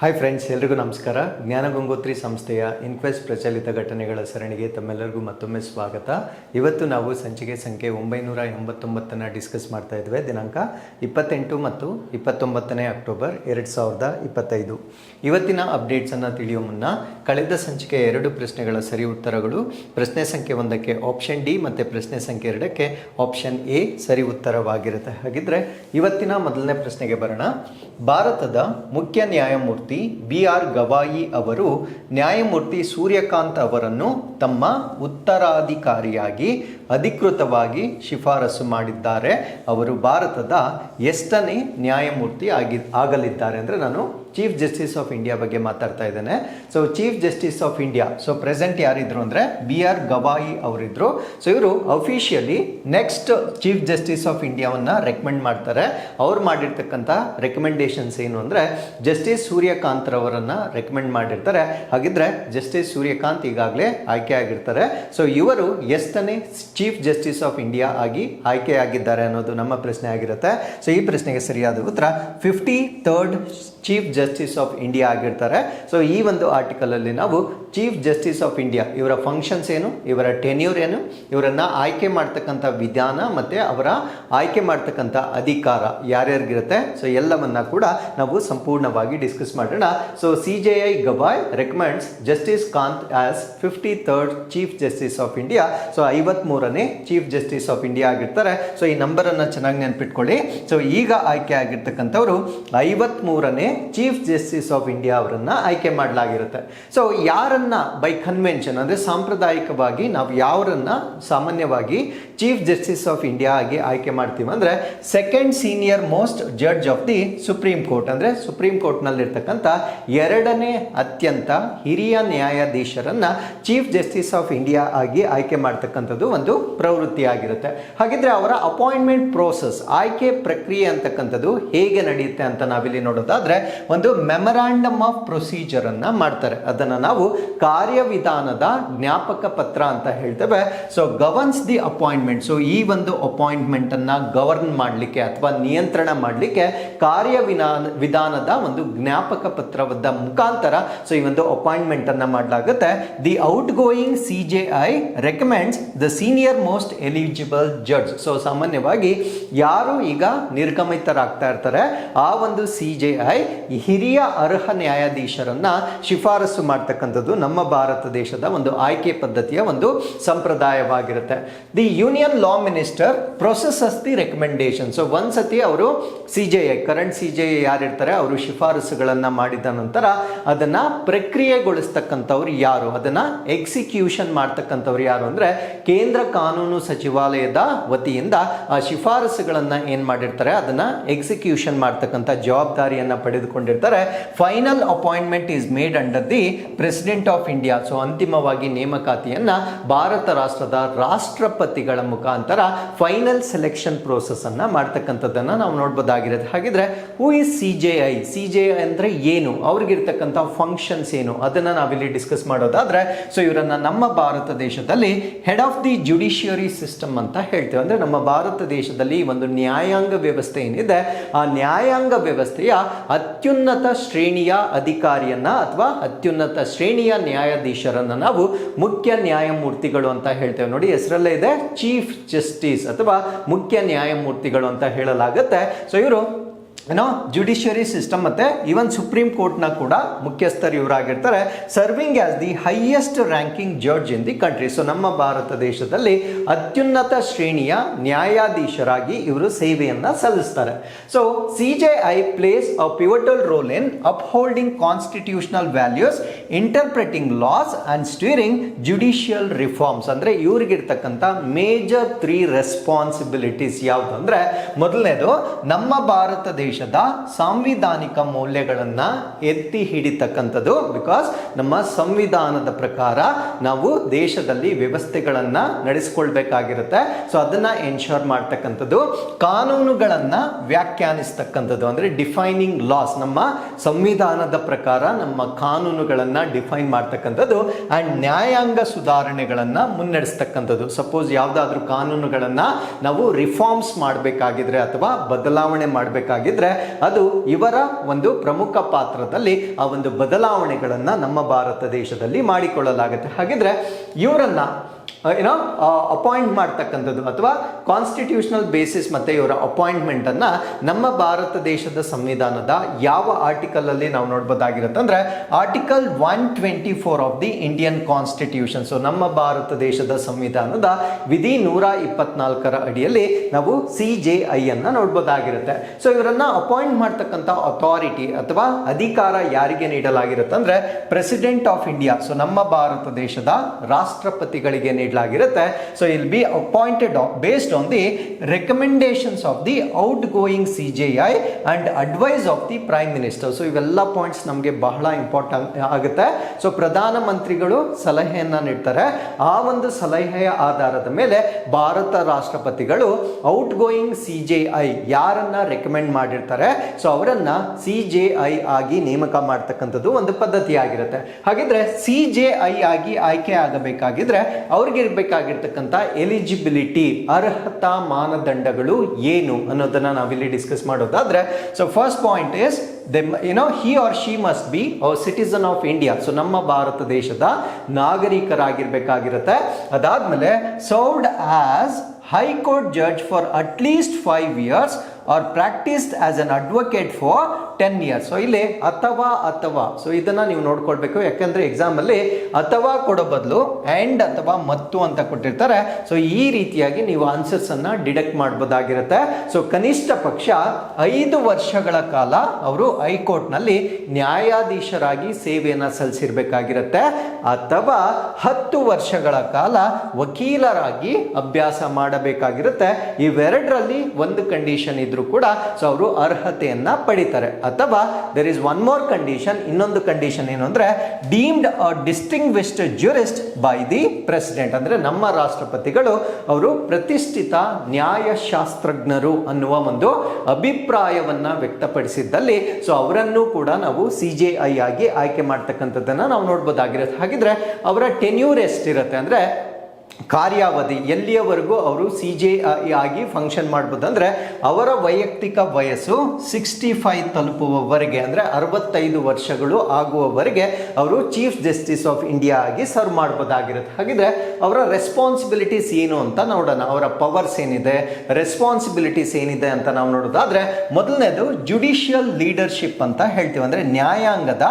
Hi friends ಎಲ್ರಿಗೂ ನಮಸ್ಕಾರ. ಜ್ಞಾನ ಗಂಗೋತ್ರಿ ಸಂಸ್ಥೆಯ ಇನ್ಕ್ವೆಸ್ಟ್ ಪ್ರಚಲಿತ ಘಟನೆಗಳ ಸರಣಿಗೆ ತಮ್ಮೆಲ್ಲರಿಗೂ ಮತ್ತೊಮ್ಮೆ ಸ್ವಾಗತ. ಇವತ್ತು ನಾವು ಸಂಚಿಕೆ ಸಂಖ್ಯೆ ಒಂಬೈನೂರ ಎಂಬತ್ತೊಂಬತ್ತನ್ನು ಡಿಸ್ಕಸ್ ಮಾಡ್ತಾ ಇದ್ವಿ ದಿನಾಂಕ ಇಪ್ಪತ್ತೆಂಟು ಮತ್ತು ಇಪ್ಪತ್ತೊಂಬತ್ತನೇ ಅಕ್ಟೋಬರ್ ಎರಡು ಸಾವಿರದ ಇಪ್ಪತ್ತೈದು. ಇವತ್ತಿನ ಅಪ್ಡೇಟ್ಸನ್ನು ತಿಳಿಯೋ ಮುನ್ನ ಕಳೆದ ಸಂಚಿಕೆ ಎರಡು ಪ್ರಶ್ನೆಗಳ ಸರಿ ಉತ್ತರಗಳು, ಪ್ರಶ್ನೆ ಸಂಖ್ಯೆ ಒಂದಕ್ಕೆ ಆಪ್ಷನ್ ಡಿ ಮತ್ತು ಪ್ರಶ್ನೆ ಸಂಖ್ಯೆ ಎರಡಕ್ಕೆ ಆಪ್ಷನ್ ಎ ಸರಿ ಉತ್ತರವಾಗಿರುತ್ತೆ ಹಾಗಿದ್ರೆ ಇವತ್ತಿನ ಮೊದಲನೇ ಪ್ರಶ್ನೆಗೆ ಬರೋಣ. ಭಾರತದ ಮುಖ್ಯ ನ್ಯಾಯಮೂರ್ತಿ ಬಿ ಆರ್ ಗವಾಯಿ ಅವರು ನ್ಯಾಯಮೂರ್ತಿ ಸೂರ್ಯಕಾಂತ್ ಅವರನ್ನು ತಮ್ಮ ಉತ್ತರಾಧಿಕಾರಿಯಾಗಿ ಅಧಿಕೃತವಾಗಿ ಶಿಫಾರಸು ಮಾಡಿದ್ದಾರೆ. ಅವರು ಭಾರತದ ಎಷ್ಟನೇ ನ್ಯಾಯಮೂರ್ತಿ ಆಗಿ ಆಗಲಿದ್ದಾರೆ ಅಂದರೆ ನಾನು ಚೀಫ್ ಜಸ್ಟಿಸ್ ಆಫ್ ಇಂಡಿಯಾ ಬಗ್ಗೆ ಮಾತಾಡ್ತಾ ಇದ್ದಾನೆ. So chief justice of India so present ಯಾರಿದ್ರು ಅಂದರೆ ಬಿ ಆರ್ ಗವಾಯಿ ಅವರಿದ್ದರು ಸೊ ಇವರು officially next chief justice of ಇಂಡಿಯಾವನ್ನು ರೆಕಮೆಂಡ್ ಮಾಡ್ತಾರೆ. ಅವ್ರು ಮಾಡಿರ್ತಕ್ಕಂಥ ರೆಕಮೆಂಡೇಶನ್ಸ್ ಏನು ಅಂದರೆ ಜಸ್ಟಿಸ್ ಸೂರ್ಯಕಾಂತ್ ರವರನ್ನು ರೆಕಮೆಂಡ್ ಮಾಡಿರ್ತಾರೆ. ಹಾಗಿದ್ರೆ ಜಸ್ಟಿಸ್ ಸೂರ್ಯಕಾಂತ್ ಈಗಾಗಲೇ ಆಯ್ಕೆ ಆಗಿರ್ತಾರೆ. ಸೊ ಇವರು ಎಷ್ಟನೇ ಚೀಫ್ ಜಸ್ಟಿಸ್ ಆಫ್ ಇಂಡಿಯಾ ಆಗಿ ಆಯ್ಕೆಯಾಗಿದ್ದಾರೆ ಅನ್ನೋದು ನಮ್ಮ ಪ್ರಶ್ನೆ ಆಗಿರುತ್ತೆ. ಸೊ ಈ ಪ್ರಶ್ನೆಗೆ ಸರಿಯಾದ ಉತ್ತರ fifty third chief justice of India ಆಗಿರ್ತಾರೆ. ಸೊ ಈ ಒಂದು ಆರ್ಟಿಕಲಲ್ಲಿ ನಾವು ಚೀಫ್ ಜಸ್ಟಿಸ್ ಆಫ್ ಇಂಡಿಯಾ ಇವರ ಫಂಕ್ಷನ್ಸ್ ಏನು, ಇವರ ಟೆನ್ಯೂರ್ ಏನು, ಇವರನ್ನು ಆಯ್ಕೆ ಮಾಡ್ತಕ್ಕಂಥ ವಿಧಾನ ಮತ್ತು ಅವರ ಆಯ್ಕೆ ಮಾಡ್ತಕ್ಕಂಥ ಅಧಿಕಾರ ಯಾರ್ಯಾರಿಗಿರುತ್ತೆ. ಸೊ ಎಲ್ಲವನ್ನ ಕೂಡ ನಾವು ಸಂಪೂರ್ಣವಾಗಿ ಡಿಸ್ಕಸ್ ಮಾಡೋಣ. So C J I Gavai recommends justice Kant as fifty third chief justice of India so ಐವತ್ಮೂರನೇ chief justice of India ಆಗಿರ್ತಾರೆ. ಸೊ ಈ ನಂಬರನ್ನು ಚೆನ್ನಾಗಿ ನೆನ್ಪಿಟ್ಕೊಳ್ಳಿ. ಸೊ ಈಗ ಆಯ್ಕೆ ಆಗಿರ್ತಕ್ಕಂಥವ್ರು ಐವತ್ಮೂರನೇ ಚೀಫ್ ಜಸ್ಟಿಸ್ ಆಫ್ ಇಂಡಿಯಾ ಅವರನ್ನ ಆಯ್ಕೆ ಮಾಡಲಾಗಿರುತ್ತೆ. ಸೊ ಯಾರನ್ನ ಬೈ ಕನ್ವೆನ್ಷನ್ ಅಂದರೆ ಸಾಂಪ್ರದಾಯಿಕವಾಗಿ ನಾವು ಯಾರನ್ನ ಸಾಮಾನ್ಯವಾಗಿ ಚೀಫ್ ಜಸ್ಟಿಸ್ ಆಫ್ ಇಂಡಿಯಾ ಆಗಿ ಆಯ್ಕೆ ಮಾಡ್ತೀವಿ ಅಂದರೆ second senior most judge of the supreme court ಅಂದರೆ ಸುಪ್ರೀಂ ಕೋರ್ಟ್ನಲ್ಲಿರ್ತಕ್ಕಂಥ ಎರಡನೇ ಅತ್ಯಂತ ಹಿರಿಯ ನ್ಯಾಯಾಧೀಶರನ್ನ ಚೀಫ್ ಜಸ್ಟಿಸ್ ಆಫ್ ಇಂಡಿಯಾ ಆಗಿ ಆಯ್ಕೆ ಮಾಡ್ತಕ್ಕಂಥದ್ದು ಒಂದು ಪ್ರವೃತ್ತಿ ಆಗಿರುತ್ತೆ. ಹಾಗಿದ್ರೆ ಅವರ ಅಪಾಯಿಂಟ್ಮೆಂಟ್ ಪ್ರೋಸೆಸ್ ಆಯ್ಕೆ ಪ್ರಕ್ರಿಯೆ ಅಂತಕ್ಕಂಥದ್ದು ಹೇಗೆ ನಡೆಯುತ್ತೆ ಅಂತ ನಾವಿಲ್ಲಿ ನೋಡೋದಾದ್ರೆ ಒಂದು ಮೆಮರಾಂಡಮ್ ಆಫ್ ಪ್ರೊಸೀಜರನ್ನು ಮಾಡ್ತಾರೆ. ಅದನ್ನ ನಾವು ಕಾರ್ಯವಿಧಾನದ ಜ್ಞಾಪಕ ಪತ್ರ ಅಂತ ಹೇಳ್ತೇವೆ. So governs the appointment so ಈ ಒಂದು ಅಪಾಯಿಂಟ್ಮೆಂಟ್ ಅನ್ನ ಗವರ್ನ್ ಮಾಡಲಿಕ್ಕೆ ಅಥವಾ ನಿಯಂತ್ರಣ ಮಾಡಲಿಕ್ಕೆ ಕಾರ್ಯವಿಧಾನ ವಿಧಾನದ ಒಂದು ಜ್ಞಾಪಕ ಪತ್ರವಾದ ಮುಖಾಂತರ ಸೊ ಈ ಒಂದು ಅಪಾಯಿಂಟ್ಮೆಂಟ್ ಅನ್ನ ಮಾಡಲಾಗುತ್ತೆ. The outgoing C J I recommends the senior most eligible judge so ಸಾಮಾನ್ಯವಾಗಿ ಯಾರು ಈಗ ನಿರ್ಗಮಿತರಾಗ್ತಾ ಇರ್ತಾರೆ, ಆ ಒಂದು ಸಿ ಜೆ ಐ ಹಿರಿಯ ಅರ್ಹ ನ್ಯಾಯಾಧೀಶರನ್ನ ಶಿಫಾರಸು ಮಾಡ್ತಕ್ಕಂಥದ್ದು ನಮ್ಮ ಭಾರತ ದೇಶದ ಒಂದು ಆಯ್ಕೆ ಪದ್ಧತಿಯ ಒಂದು ಸಂಪ್ರದಾಯವಾಗಿರುತ್ತೆ. The union law minister process the recommendation so ಒಂದ್ಸತಿ ಅವರು C J A current C J A ಯಾರಿರ್ತಾರೆ, ಅವರು ಶಿಫಾರಸುಗಳನ್ನು ಮಾಡಿದ ನಂತರ ಅದನ್ನ ಪ್ರಕ್ರಿಯೆಗೊಳಿಸ್ತಕ್ಕಂಥವ್ರು ಯಾರು? ಅದನ್ನ ಎಕ್ಸಿಕ್ಯೂಷನ್ ಮಾಡ್ತಕ್ಕಂಥವ್ರು ಯಾರು ಅಂದ್ರೆ ಕೇಂದ್ರ ಕಾನೂನು ಸಚಿವಾಲಯದ ವತಿಯಿಂದ ಆ ಶಿಫಾರಸುಗಳನ್ನ ಏನ್ ಮಾಡಿರ್ತಾರೆ? ಅದನ್ನ ಎಕ್ಸಿಕ್ಯೂಷನ್ ಮಾಡ್ತಕ್ಕಂಥ ಜವಾಬ್ದಾರಿಯನ್ನ ಪಡೆದುಕೊಂಡಿರ್ತಾರೆ final appointment is made under the president of India so ಅಂತಿಮವಾಗಿ ನೇಮಕಾತಿಯನ್ನ ಭಾರತ ರಾಷ್ಟ್ರದ ರಾಷ್ಟ್ರಪತಿಗಳ ಮುಖಾಂತರ ಫೈನಲ್ ಸೆಲೆಕ್ಷನ್ ಪ್ರೋಸೆಸ್ ಅನ್ನ ಮಾಡ್ತಕ್ಕಂಥದ್ದನ್ನ ನಾವು ನೋಡ್ಬೋದಾಗಿರುತ್ತೆ. ಹಾಗಿದ್ರೆ who is C J I C J I ಅಂದ್ರೆ ಏನು? ಅವ್ರಿಗಿರ್ತಕ್ಕಂಥ ಫಂಕ್ಷನ್ಸ್ ಏನು? ಅದನ್ನ ನಾವಿಲ್ಲಿ ಡಿಸ್ಕಸ್ ಮಾಡೋದಾದ್ರೆ ಸೊ ಇವರನ್ನ ನಮ್ಮ ಭಾರತ ದೇಶದಲ್ಲಿ head of the judiciary system ಅಂತ ಹೇಳ್ತೇವೆ. ಅಂದ್ರೆ ನಮ್ಮ ಭಾರತ ದೇಶದಲ್ಲಿ ಒಂದು ನ್ಯಾಯಾಂಗ ವ್ಯವಸ್ಥೆ ಏನಿದೆ, ಆ ನ್ಯಾಯಾಂಗ ವ್ಯವಸ್ಥೆಯ ಅತ್ಯುನ್ನತ ಶ್ರೇಣಿಯ ಅಧಿಕಾರಿಯನ್ನ ಅಥವಾ ಅತ್ಯುನ್ನತ ಶ್ರೇಣಿಯ ನ್ಯಾಯಾಧೀಶರನ್ನ ನಾವು ಮುಖ್ಯ ನ್ಯಾಯಮೂರ್ತಿಗಳು ಅಂತ ಹೇಳ್ತೇವೆ. ನೋಡಿ, ಹೆಸರಲ್ಲೇ ಇದೆ ಚೀಫ್ ಜಸ್ಟಿಸ್ ಅಥವಾ ಮುಖ್ಯ ನ್ಯಾಯಮೂರ್ತಿಗಳು ಅಂತ ಹೇಳಲಾಗುತ್ತೆ. ಸೊ ಇವರು ಏನೋ ಜುಡಿಷಿಯರಿ ಸಿಸ್ಟಮ್ ಮತ್ತೆ ಈವನ್ ಸುಪ್ರೀಂ ಕೋರ್ಟ್ನ ಕೂಡ ಮುಖ್ಯಸ್ಥರು ಇವರಾಗಿರ್ತಾರೆ serving as the highest ranking judge in the country so ನಮ್ಮ ಭಾರತ ದೇಶದಲ್ಲಿ ಅತ್ಯುನ್ನತ ಶ್ರೇಣಿಯ ನ್ಯಾಯಾಧೀಶರಾಗಿ ಇವರು ಸೇವೆಯನ್ನು ಸಲ್ಲಿಸ್ತಾರೆ. So C J I plays a pivotal role in upholding constitutional values interpreting laws and steering judicial reforms ಅಂದ್ರೆ ಇವ್ರಿಗಿರ್ತಕ್ಕಂಥ ಮೇಜರ್ ತ್ರೀ ರೆಸ್ಪಾನ್ಸಿಬಿಲಿಟೀಸ್ ಯಾವುದು ಅಂದ್ರೆ, ಮೊದಲನೇದು ನಮ್ಮ ಭಾರತ ದೇಶದ ಸಾಂವಿಧಾನಿಕ ಮೌಲ್ಯಗಳನ್ನ ಎತ್ತಿ ಹಿಡಿತಕ್ಕಂಥದ್ದು ಬಿಕಾಸ್ ನಮ್ಮ ಸಂವಿಧಾನದ ಪ್ರಕಾರ ನಾವು ದೇಶದಲ್ಲಿ ವ್ಯವಸ್ಥೆಗಳನ್ನ ನಡೆಸ್ಕೊಳ್ಬೇಕಾಗಿರುತ್ತೆ. ಸೊ ಅದನ್ನ ಎನ್ಶೋರ್ ಮಾಡ್ತಕ್ಕಂಥದ್ದು, ಕಾನೂನುಗಳನ್ನ ವ್ಯಾಖ್ಯಾನಿಸ್ತಕ್ಕಂಥದ್ದು, ಅಂದ್ರೆ ಡಿಫೈನಿಂಗ್ ಲಾಸ್ ನಮ್ಮ ಸಂವಿಧಾನದ ಪ್ರಕಾರ ನಮ್ಮ ಕಾನೂನುಗಳನ್ನ ಡಿಫೈನ್ ಮಾಡ್ತಕ್ಕಂಥದ್ದು ಅಂಡ್ ನ್ಯಾಯಾಂಗ ಸುಧಾರಣೆಗಳನ್ನ ಮುನ್ನಡೆಸ್ತಕ್ಕಂಥದ್ದು. ಸಪೋಸ್ ಯಾವುದಾದ್ರೂ ಕಾನೂನುಗಳನ್ನ ನಾವು ರಿಫಾರ್ಮ್ಸ್ ಮಾಡಬೇಕಾಗಿದ್ರೆ ಅಥವಾ ಬದಲಾವಣೆ ಮಾಡಬೇಕಾಗಿದ್ರೆ ಹಾಗಿದ್ರೆ ಅದು ಇವರ ಒಂದು ಪ್ರಮುಖ ಪಾತ್ರದಲ್ಲಿ ಆ ಒಂದು ಬದಲಾವಣೆಗಳನ್ನು ನಮ್ಮ ಭಾರತ ದೇಶದಲ್ಲಿ ಮಾಡಿಕೊಳ್ಳಲಾಗುತ್ತೆ. ಹಾಗಿದ್ರೆ ಇವರನ್ನ ಏನೋ ಅಪಾಯಿಂಟ್ ಮಾಡ್ತಕ್ಕಂಥದ್ದು ಅಥವಾ ಕಾನ್ಸ್ಟಿಟ್ಯೂಷನಲ್ ಬೇಸಿಸ್ ಮತ್ತು ಇವರ ಅಪಾಯಿಂಟ್ಮೆಂಟನ್ನು ನಮ್ಮ ಭಾರತ ದೇಶದ ಸಂವಿಧಾನದ ಯಾವ ಆರ್ಟಿಕಲಲ್ಲಿ ನಾವು ನೋಡ್ಬೋದಾಗಿರುತ್ತೆ ಅಂದರೆ article one twenty four of the Indian constitution so ನಮ್ಮ ಭಾರತ ದೇಶದ ಸಂವಿಧಾನದ ವಿಧಿ ನೂರ ಇಪ್ಪತ್ನಾಲ್ಕರ ಅಡಿಯಲ್ಲಿ ನಾವು ಸಿ ಜೆ ಐ ಅನ್ನ ನೋಡ್ಬೋದಾಗಿರುತ್ತೆ. ಸೊ ಇವರನ್ನ ಅಪಾಯಿಂಟ್ ಮಾಡ್ತಕ್ಕಂಥ ಅಥಾರಿಟಿ ಅಥವಾ ಅಧಿಕಾರ ಯಾರಿಗೆ ನೀಡಲಾಗಿರುತ್ತೆ ಅಂದರೆ ಪ್ರೆಸಿಡೆಂಟ್ ಆಫ್ ಇಂಡಿಯಾ ಸೊ ನಮ್ಮ ಭಾರತ ದೇಶದ ರಾಷ್ಟ್ರಪತಿಗಳಿಗೆ ನೀಡಲಾಗಿರುತ್ತೆ so will be appointed based on the recommendations of the outgoing C J I and advice of the prime minister so ಇವೆಲ್ಲ ಪಾಯಿಂಟ್ಸ್ ನಮಗೆ ಬಹಳ ಇಂಪಾರ್ಟೆಂಟ್ ಆಗುತ್ತೆ. ಸೊ ಪ್ರಧಾನ ಮಂತ್ರಿಗಳು ಸಲಹೆಯನ್ನ ನೀಡ್ತಾರೆ. ಆ ಒಂದು ಸಲಹೆಯ ಆಧಾರದ ಮೇಲೆ ಭಾರತ ರಾಷ್ಟ್ರಪತಿಗಳು outgoing C J I ಯಾರನ್ನ ರೆಕಮೆಂಡ್ ಮಾಡಿರ್ತಾರೆ. ಸೊ ಅವರನ್ನ ಸಿ ಜೆ ಐ ಆಗಿ ನೇಮಕ ಮಾಡ್ತಕ್ಕಂಥದ್ದು ಒಂದು ಪದ್ಧತಿ ಆಗಿರುತ್ತೆ ಹಾಗಿದ್ರೆ ಸಿ ಜೆ ಐ ಆಗಿ ಆಯ್ಕೆ ಆಗಬೇಕಾಗಿದ್ರೆ ಅವ್ರಿಗೆ ಇರಬೇಕಾಗಿರ್ತಕ್ಕಂಥ ಎಲಿಜಿಬಿಲಿಟಿ, ಅರ್ಹತಾ ಮಾನದಂಡಗಳು ಏನು ಅನ್ನೋದನ್ನ ನಾವಿಲ್ಲಿ ಡಿಸ್ಕಸ್ ಮಾಡೋದಾದ್ರೆ so first point is they you know he or she must be citizen of India so ನಮ್ಮ ಭಾರತ ದೇಶದ ನಾಗರಿಕರಾಗಿರ್ಬೇಕಾಗಿರುತ್ತೆ. ಅದಾದಮೇಲೆ served as high court judge for at least five years or practised as an advocate for ten years so ಇಲ್ಲಿ ಅಥವಾ ಅಥವಾ. So ಇದನ್ನು ನೀವು ನೋಡ್ಕೊಳ್ಬೇಕು. ಯಾಕಂದರೆ ಎಕ್ಸಾಮಲ್ಲಿ ಅಥವಾ ಕೊಡೋ ಬದಲು ಆ್ಯಂಡ್ ಅಥವಾ ಮತ್ತು ಅಂತ ಕೊಟ್ಟಿರ್ತಾರೆ. ಸೊ ಈ ರೀತಿಯಾಗಿ ನೀವು ಆನ್ಸರ್ಸನ್ನು ಡಿಡಕ್ಟ್ ಮಾಡಬಹುದಾಗಿರುತ್ತೆ ಸೊ ಕನಿಷ್ಠ ಪಕ್ಷ ಐದು ವರ್ಷಗಳ ಕಾಲ ಅವರು ಹೈಕೋರ್ಟ್ನಲ್ಲಿ ನ್ಯಾಯಾಧೀಶರಾಗಿ ಸೇವೆಯನ್ನು ಸಲ್ಲಿಸಿರ್ಬೇಕಾಗಿರುತ್ತೆ. ಅಥವಾ ಹತ್ತು ವರ್ಷಗಳ ಕಾಲ ವಕೀಲರಾಗಿ ಅಭ್ಯಾಸ ಮಾಡಬೇಕಾಗಿರುತ್ತೆ. ಇವೆರಡರಲ್ಲಿ ಒಂದು ಕಂಡೀಷನ್ ಕೂಡ ಸೊ ಅವರು ಅರ್ಹತೆಯನ್ನು ಪಡಿತಾರೆ. ಅಥವಾ there is one more condition ಇನ್ನೊಂದು ಕಂಡೀಷನ್ ಏನು ಅಂದರೆ deemed a distinguished jurist by the president ಅಂದ್ರೆ ನಮ್ಮ ರಾಷ್ಟ್ರಪತಿಗಳು ಅವರು ಪ್ರತಿಷ್ಠಿತ ನ್ಯಾಯಶಾಸ್ತ್ರಜ್ಞರು ಅನ್ನುವ ಒಂದು ಅಭಿಪ್ರಾಯವನ್ನ ವ್ಯಕ್ತಪಡಿಸಿದ್ದಲ್ಲಿ ಸೊ ಅವರನ್ನು ಕೂಡ ನಾವು ಸಿ ಜೆ ಐ ಆಗಿ ಆಯ್ಕೆ ಮಾಡ್ತಕ್ಕಂಥದ್ದನ್ನು ನಾವು ನೋಡ್ಬೋದಾಗಿರುತ್ತೆ ಹಾಗಿದ್ರೆ ಅವರ ಟೆನ್ಯೂರ್ ಎಷ್ಟಿರುತ್ತೆ ಅಂದ್ರೆ ಕಾರ್ಯಾವಧಿ ಎಲ್ಲಿಯವರೆಗೂ ಅವರು ಸಿ ಜೆ ಆಗಿ ಫಂಕ್ಷನ್ ಮಾಡ್ಬೋದಂದ್ರೆ ಅವರ ವೈಯಕ್ತಿಕ ವಯಸ್ಸು ಸಿಕ್ಸ್ಟಿ ಫೈವ್ ತಲುಪುವವರೆಗೆ, ಅಂದರೆ ಅರವತ್ತೈದು ವರ್ಷಗಳು ಆಗುವವರೆಗೆ ಅವರು ಚೀಫ್ ಜಸ್ಟಿಸ್ ಆಫ್ ಇಂಡಿಯಾ ಆಗಿ ಸರ್ವ್ ಮಾಡ್ಬೋದಾಗಿರುತ್ತೆ. ಹಾಗಿದ್ರೆ ಅವರ ರೆಸ್ಪಾನ್ಸಿಬಿಲಿಟೀಸ್ ಏನು ಅಂತ ನೋಡೋಣ. ಅವರ ಪವರ್ಸ್ ಏನಿದೆ ರೆಸ್ಪಾನ್ಸಿಬಿಲಿಟೀಸ್ ಏನಿದೆ ಅಂತ ನಾವು ನೋಡೋದಾದರೆ ಮೊದಲನೇದು ಜುಡಿಷಿಯಲ್ ಲೀಡರ್ಶಿಪ್ ಅಂತ ಹೇಳ್ತೀವಿ. ಅಂದರೆ ನ್ಯಾಯಾಂಗದ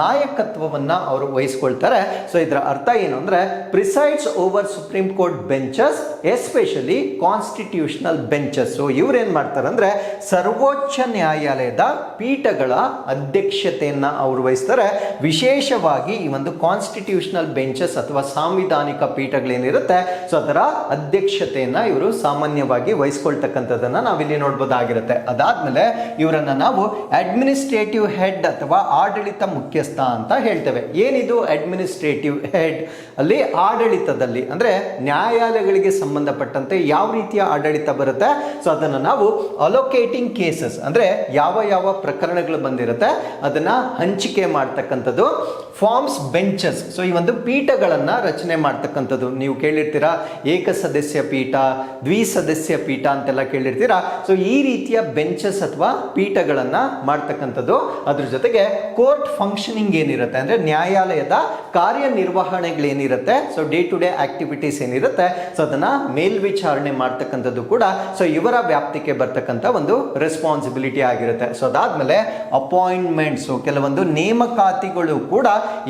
ನಾಯಕತ್ವವನ್ನು ಅವರು ವಹಿಸ್ಕೊಳ್ತಾರೆ. ಸೊ ಇದರ ಅರ್ಥ ಏನು ಅಂದರೆ presides over supreme court benches especially constitutional benches ಇವ್ರು ಏನು ಮಾಡ್ತಾರೆ ಅಂದ್ರೆ ಸರ್ವೋಚ್ಚ ನ್ಯಾಯಾಲಯದ ಪೀಠಗಳ ಅಧ್ಯಕ್ಷತೆಯನ್ನು ಅವರು ವಹಿಸ್ತಾರೆ. ವಿಶೇಷವಾಗಿ ಈ ಒಂದು ಕಾನ್ಸ್ಟಿಟ್ಯೂಷನಲ್ ಬೆಂಚಸ್ ಅಥವಾ ಸಾಂವಿಧಾನಿಕ ಪೀಠಗಳೇನಿರುತ್ತೆ ಸೊ ಅದರ ಅಧ್ಯಕ್ಷತೆಯನ್ನು ಇವರು ಸಾಮಾನ್ಯವಾಗಿ ವಹಿಸ್ಕೊಳ್ತಕ್ಕಂಥದ್ದನ್ನು ನಾವಿಲ್ಲಿ ನೋಡ್ಬೋದಾಗಿರುತ್ತೆ. ಅದಾದ್ಮೇಲೆ ಇವರನ್ನ ನಾವು ಅಡ್ಮಿನಿಸ್ಟ್ರೇಟಿವ್ ಹೆಡ್ ಅಥವಾ ಆಡಳಿತ ಮುಖ್ಯಸ್ಥ ಅಂತ ಹೇಳ್ತೇವೆ. ಏನಿದು ಅಡ್ಮಿನಿಸ್ಟ್ರೇಟಿವ್ ಹೆಡ್ ಅಲ್ಲಿ ಆಡಳಿತದಲ್ಲಿ, ಅಂದ್ರೆ ನ್ಯಾಯಾಲಯಗಳಿಗೆ ಸಂಬಂಧಪಟ್ಟಂತೆ ಯಾವ ರೀತಿಯ ಆಡಳಿತ ಬರುತ್ತೆ? ಸೊ ಅದನ್ನು ನಾವು ಅಲೋಕೇಟಿಂಗ್ ಕೇಸಸ್ ಅಂದ್ರೆ ಯಾವ ಯಾವ ಪ್ರಕರಣಗಳು ಬಂದಿರುತ್ತೆ, ಅದನ್ನ ಹಂಚಿಕೆ ಮಾಡ್ತಕ್ಕಂಥದ್ದು ಫಾರ್ಮ್ಸ್ ಬೆಂಚಸ್ ಸೊ ಈ ಒಂದು ಪೀಠಗಳನ್ನ ರಚನೆ ಮಾಡ್ತಕ್ಕಂಥದ್ದು. ನೀವು ಕೇಳಿರ್ತೀರಾ, ಏಕ ಸದಸ್ಯ ಪೀಠ ದ್ವಿಸದಸ್ಯ ಪೀಠ ಅಂತೆಲ್ಲ ಕೇಳಿರ್ತೀರಾ? ಸೊ ಈ ರೀತಿಯ ಬೆಂಚಸ್ ಅಥವಾ ಪೀಠಗಳನ್ನ ಮಾಡ್ತಕ್ಕಂಥದ್ದು. ಅದ್ರ ಜೊತೆಗೆ ಕೋರ್ಟ್ ಫಂಕ್ಷನಿಂಗ್ ಏನಿರುತ್ತೆ? ಅಂದ್ರೆ ನ್ಯಾಯಾಲಯದ ಕಾರ್ಯನಿರ್ವಹಣೆಗಳೇನಿರುತ್ತೆ? So day to day activities ಏನಿರುತ್ತೆ ಸೊ ಅದನ್ನ ಮೇಲ್ವಿಚಾರಣೆ ಮಾಡ್ತಕ್ಕಂಥದ್ದು ಕೂಡ ಸೊ ಇವರ ವ್ಯಾಪ್ತಿಗೆ ಬರ್ತಕ್ಕಂಥ ಒಂದು ರೆಸ್ಪಾನ್ಸಿಬಿಲಿಟಿ ಆಗಿರುತ್ತೆ. ಸೊ ಅದಾದ್ಮೇಲೆ ಅಪಾಯಿಂಟ್ಮೆಂಟ್ಸ್ ಕೆಲವೊಂದು ನೇಮಕಾತಿಗಳು ಕೂಡ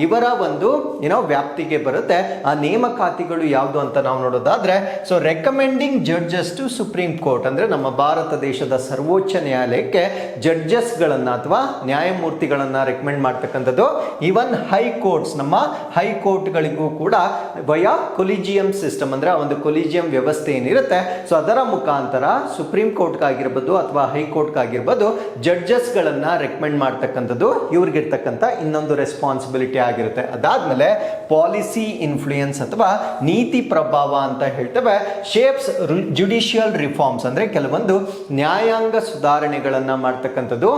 ಇವರ ಒಂದು ಏನೋ ವ್ಯಾಪ್ತಿಗೆ ಬರುತ್ತೆ. ಆ ನೇಮಕಾತಿಗಳು ಯಾವುದು ಅಂತ ನಾವು ನೋಡೋದಾದ್ರೆ so recommending judges to supreme court ಅಂದ್ರೆ ನಮ್ಮ ಭಾರತ ದೇಶದ ಸರ್ವೋಚ್ಚ ನ್ಯಾಯಾಲಯಕ್ಕೆ ಜಡ್ಜಸ್ಗಳನ್ನ ಅಥವಾ ನ್ಯಾಯಮೂರ್ತಿಗಳನ್ನ ರೆಕಮೆಂಡ್ ಮಾಡ್ತಕ್ಕಂಥದ್ದು. ಈವನ್ ಹೈಕೋರ್ಟ್ಸ್ ನಮ್ಮ ಹೈಕೋರ್ಟ್ಗಳಿಗೂ ಕೂಡ ವಯ ಕೊಲಿಜಿಯಂ ಸಿಸ್ಟಮ್ ಅಂದರೆ ಆ ಒಂದು ಕೊಲಿಜಿಯಂ ವ್ಯವಸ್ಥೆ ಏನಿರುತ್ತೆ ಸೊ ಅದರ ಮುಖಾಂತರ ಸುಪ್ರೀಂ ಕೋರ್ಟ್ಗಾಗಿರ್ಬೋದು ಅಥವಾ ಹೈಕೋರ್ಟ್ಗಾಗಿರ್ಬೋದು ಜಡ್ಜಸ್ಗಳನ್ನು ರೆಕಮೆಂಡ್ ಮಾಡ್ತಕ್ಕಂಥದ್ದು ಇವ್ರಿಗಿರ್ತಕ್ಕಂಥ ಇನ್ನೊಂದು ರೆಸ್ಪಾನ್ಸಿಬಿಲಿಟಿ ಆಗಿರುತ್ತೆ. ಅದಾದ್ಮೇಲೆ ಪಾಲಿಸಿ ಇನ್ಫ್ಲೂಯೆನ್ಸ್ ಅಥವಾ ನೀತಿ ಪ್ರಭಾವ ಅಂತ ಹೇಳ್ತೇವೆ ಶೇಪ್ಸ್ ಜುಡಿಷಿಯಲ್ ರಿಫಾರ್ಮ್ಸ್ ಅಂದರೆ ಕೆಲವೊಂದು ನ್ಯಾಯಾಂಗ ಸುಧಾರಣೆಗಳನ್ನು ಮಾಡ್ತಕ್ಕಂಥದ್ದು,